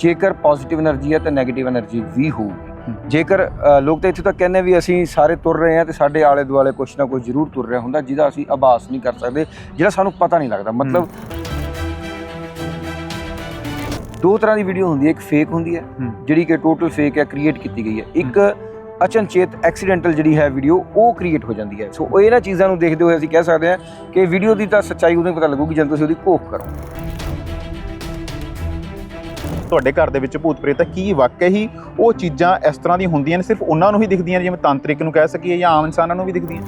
ਜੇਕਰ positive energy ਹੈ ਤਾਂ ਨੈਗੇਟਿਵ એનર્ਜੀ ਵੀ ਹੋਊਗੀ। ਜੇਕਰ ਲੋਕ ਤਾਂ ਇੱਥੇ ਤੱਕ ਕਹਿੰਦੇ ਵੀ ਅਸੀਂ ਸਾਰੇ ਤੁਰ ਰਹੇ ਹਾਂ ਤੇ ਸਾਡੇ ਆਲੇ ਦੁਆਲੇ ਕੁਛ ਨਾ ਕੁਛ ਜ਼ਰੂਰ ਤੁਰ ਰਿਹਾ ਹੁੰਦਾ ਜਿਹਦਾ ਅਸੀਂ ਆਭਾਸ ਨਹੀਂ ਕਰ ਸਕਦੇ ਜਿਹੜਾ ਸਾਨੂੰ ਪਤਾ ਨਹੀਂ ਲੱਗਦਾ। ਮਤਲਬ ਦੋ ਤਰ੍ਹਾਂ ਦੀ ਵੀਡੀਓ ਹੁੰਦੀ ਹੈ ਇੱਕ ਫੇਕ ਹੁੰਦੀ ਹੈ ਜਿਹੜੀ ਕਿ ਟੋਟਲ ਫੇਕ ਹੈ ਕ੍ਰੀਏਟ ਕੀਤੀ ਗਈ ਹੈ। ਇੱਕ ਅਚਨਚੇਤ ਐਕਸੀਡੈਂਟਲ ਜਿਹੜੀ ਹੈ ਵੀਡੀਓ ਉਹ ਕ੍ਰੀਏਟ ਹੋ ਜਾਂਦੀ ਹੈ। ਸੋ ਇਹਨਾਂ ਚੀਜ਼ਾਂ ਨੂੰ ਦੇਖਦੇ ਹੋਏ ਅਸੀਂ ਕਹਿ ਸਕਦੇ ਹਾਂ ਕਿ ਵੀਡੀਓ ਦੀ ਤਾਂ ਸੱਚਾਈ ਉਦੋਂ ਹੀ ਪਤਾ ਲੱਗੂਗੀ ਜਦੋਂ ਤੁਸੀਂ ਉਹਦੀ ਘੋਖ ਕਰੋ। ਤੁਹਾਡੇ ਘਰ ਦੇ ਵਿੱਚ ਭੂਤ ਪ੍ਰੇਤ ਹੈ ਕੀ ਵਾਕਈ ਹੀ ਉਹ ਚੀਜ਼ਾਂ ਇਸ ਤਰ੍ਹਾਂ ਦੀਆਂ ਹੁੰਦੀਆਂ ਨੇ ਸਿਰਫ ਉਹਨਾਂ ਨੂੰ ਹੀ ਦਿਖਦੀਆਂ ਨੇ ਜਿਵੇਂ ਤਾਂਤਰਿਕ ਨੂੰ ਕਹਿ ਸਕੀਏ ਜਾਂ ਆਮ ਇਨਸਾਨਾਂ ਨੂੰ ਵੀ ਦਿਖਦੀਆਂ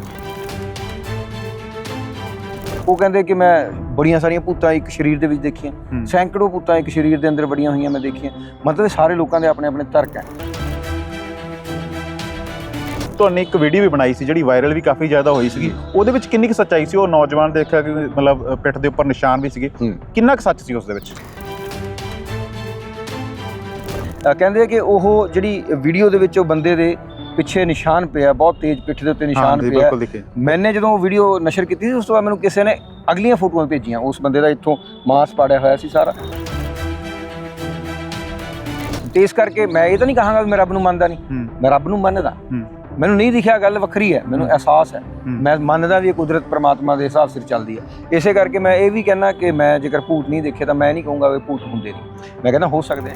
ਉਹ ਕਹਿੰਦੇ ਕਿ ਮੈਂ ਬੜੀਆਂ ਸਾਰੀਆਂ ਭੂਤਾਂ ਇੱਕ ਸਰੀਰ ਦੇ ਵਿੱਚ ਦੇਖੀਆਂ। ਸੈਂਕੜੋ ਭੂਤਾਂ ਇੱਕ ਸਰੀਰ ਦੇ ਅੰਦਰ ਬੜੀਆਂ ਹੋਈਆਂ ਮੈਂ ਦੇਖੀਆਂ ਮਤਲਬ ਸਾਰੇ ਲੋਕਾਂ ਦੇ ਆਪਣੇ ਆਪਣੇ ਤਰਕ ਹੈ। ਤੁਹਾਨੇ ਇੱਕ ਵੀਡੀਓ ਵੀ ਬਣਾਈ ਸੀ ਜਿਹੜੀ ਵਾਇਰਲ ਵੀ ਕਾਫੀ ਜ਼ਿਆਦਾ ਹੋਈ ਸੀਗੀ। ਉਹਦੇ ਵਿੱਚ ਕਿੰਨੀ ਕੁ ਸੱਚਾਈ ਸੀ? ਉਹ ਨੌਜਵਾਨ ਦੇਖਿਆ ਕਿ ਮਤਲਬ ਪਿੱਠ ਦੇ ਉੱਪਰ ਨਿਸ਼ਾਨ ਵੀ ਸੀਗੇ। ਕਿੰਨਾ ਕੁ ਸੱਚ ਸੀ ਉਸ ਦੇ ਵਿੱਚ? ਕਹਿੰਦੇ ਕਿ ਉਹ ਜਿਹੜੀ ਵੀਡੀਓ ਦੇ ਵਿੱਚ ਉਹ ਬੰਦੇ ਦੇ ਪਿੱਛੇ ਨਿਸ਼ਾਨ ਪਿਆ ਬਹੁਤ ਤੇਜ਼ ਪਿੱਠ ਦੇ ਉੱਤੇ ਨਿਸ਼ਾਨ ਪਿਆ। ਮੈਨੇ ਜਦੋਂ ਵੀਡੀਓ ਨਸ਼ਰ ਕੀਤੀ ਸੀ ਉਸ ਤੋਂ ਬਾਅਦ ਮੈਨੂੰ ਕਿਸੇ ਨੇ ਅਗਲੀਆਂ ਫੋਟੋਆਂ ਭੇਜੀਆਂ। ਉਸ ਬੰਦੇ ਦਾ ਇੱਥੋਂ ਮਾਸ ਪਾੜਿਆ ਹੋਇਆ ਸੀ ਸਾਰਾ। ਤੇ ਇਸ ਕਰਕੇ ਮੈਂ ਇਹ ਤਾਂ ਨਹੀਂ ਕਹਾਂਗਾ ਵੀ ਮੈਂ ਰੱਬ ਨੂੰ ਮੰਨਦਾ ਨਹੀਂ। ਮੈਂ ਰੱਬ ਨੂੰ ਮੰਨਦਾ। ਮੈਨੂੰ ਨਹੀਂ ਦਿਖਿਆ ਗੱਲ ਵੱਖਰੀ ਹੈ ਮੈਨੂੰ ਅਹਿਸਾਸ ਹੈ। ਮੈਂ ਮੰਨਦਾ ਵੀ ਇਹ ਕੁਦਰਤ ਪ੍ਰਮਾਤਮਾ ਦੇ ਹਿਸਾਬ ਸਿਰ ਚੱਲਦੀ ਹੈ। ਇਸੇ ਕਰਕੇ ਮੈਂ ਇਹ ਵੀ ਕਹਿੰਦਾ ਕਿ ਮੈਂ ਜੇਕਰ ਭੂਤ ਨਹੀਂ ਦੇਖੇ ਤਾਂ ਮੈਂ ਨਹੀਂ ਕਹੂੰਗਾ ਵੀ ਭੂਤ ਹੁੰਦੇ ਨਹੀਂ। ਮੈਂ ਕਹਿੰਦਾ ਹੋ ਸਕਦੇ ਆ।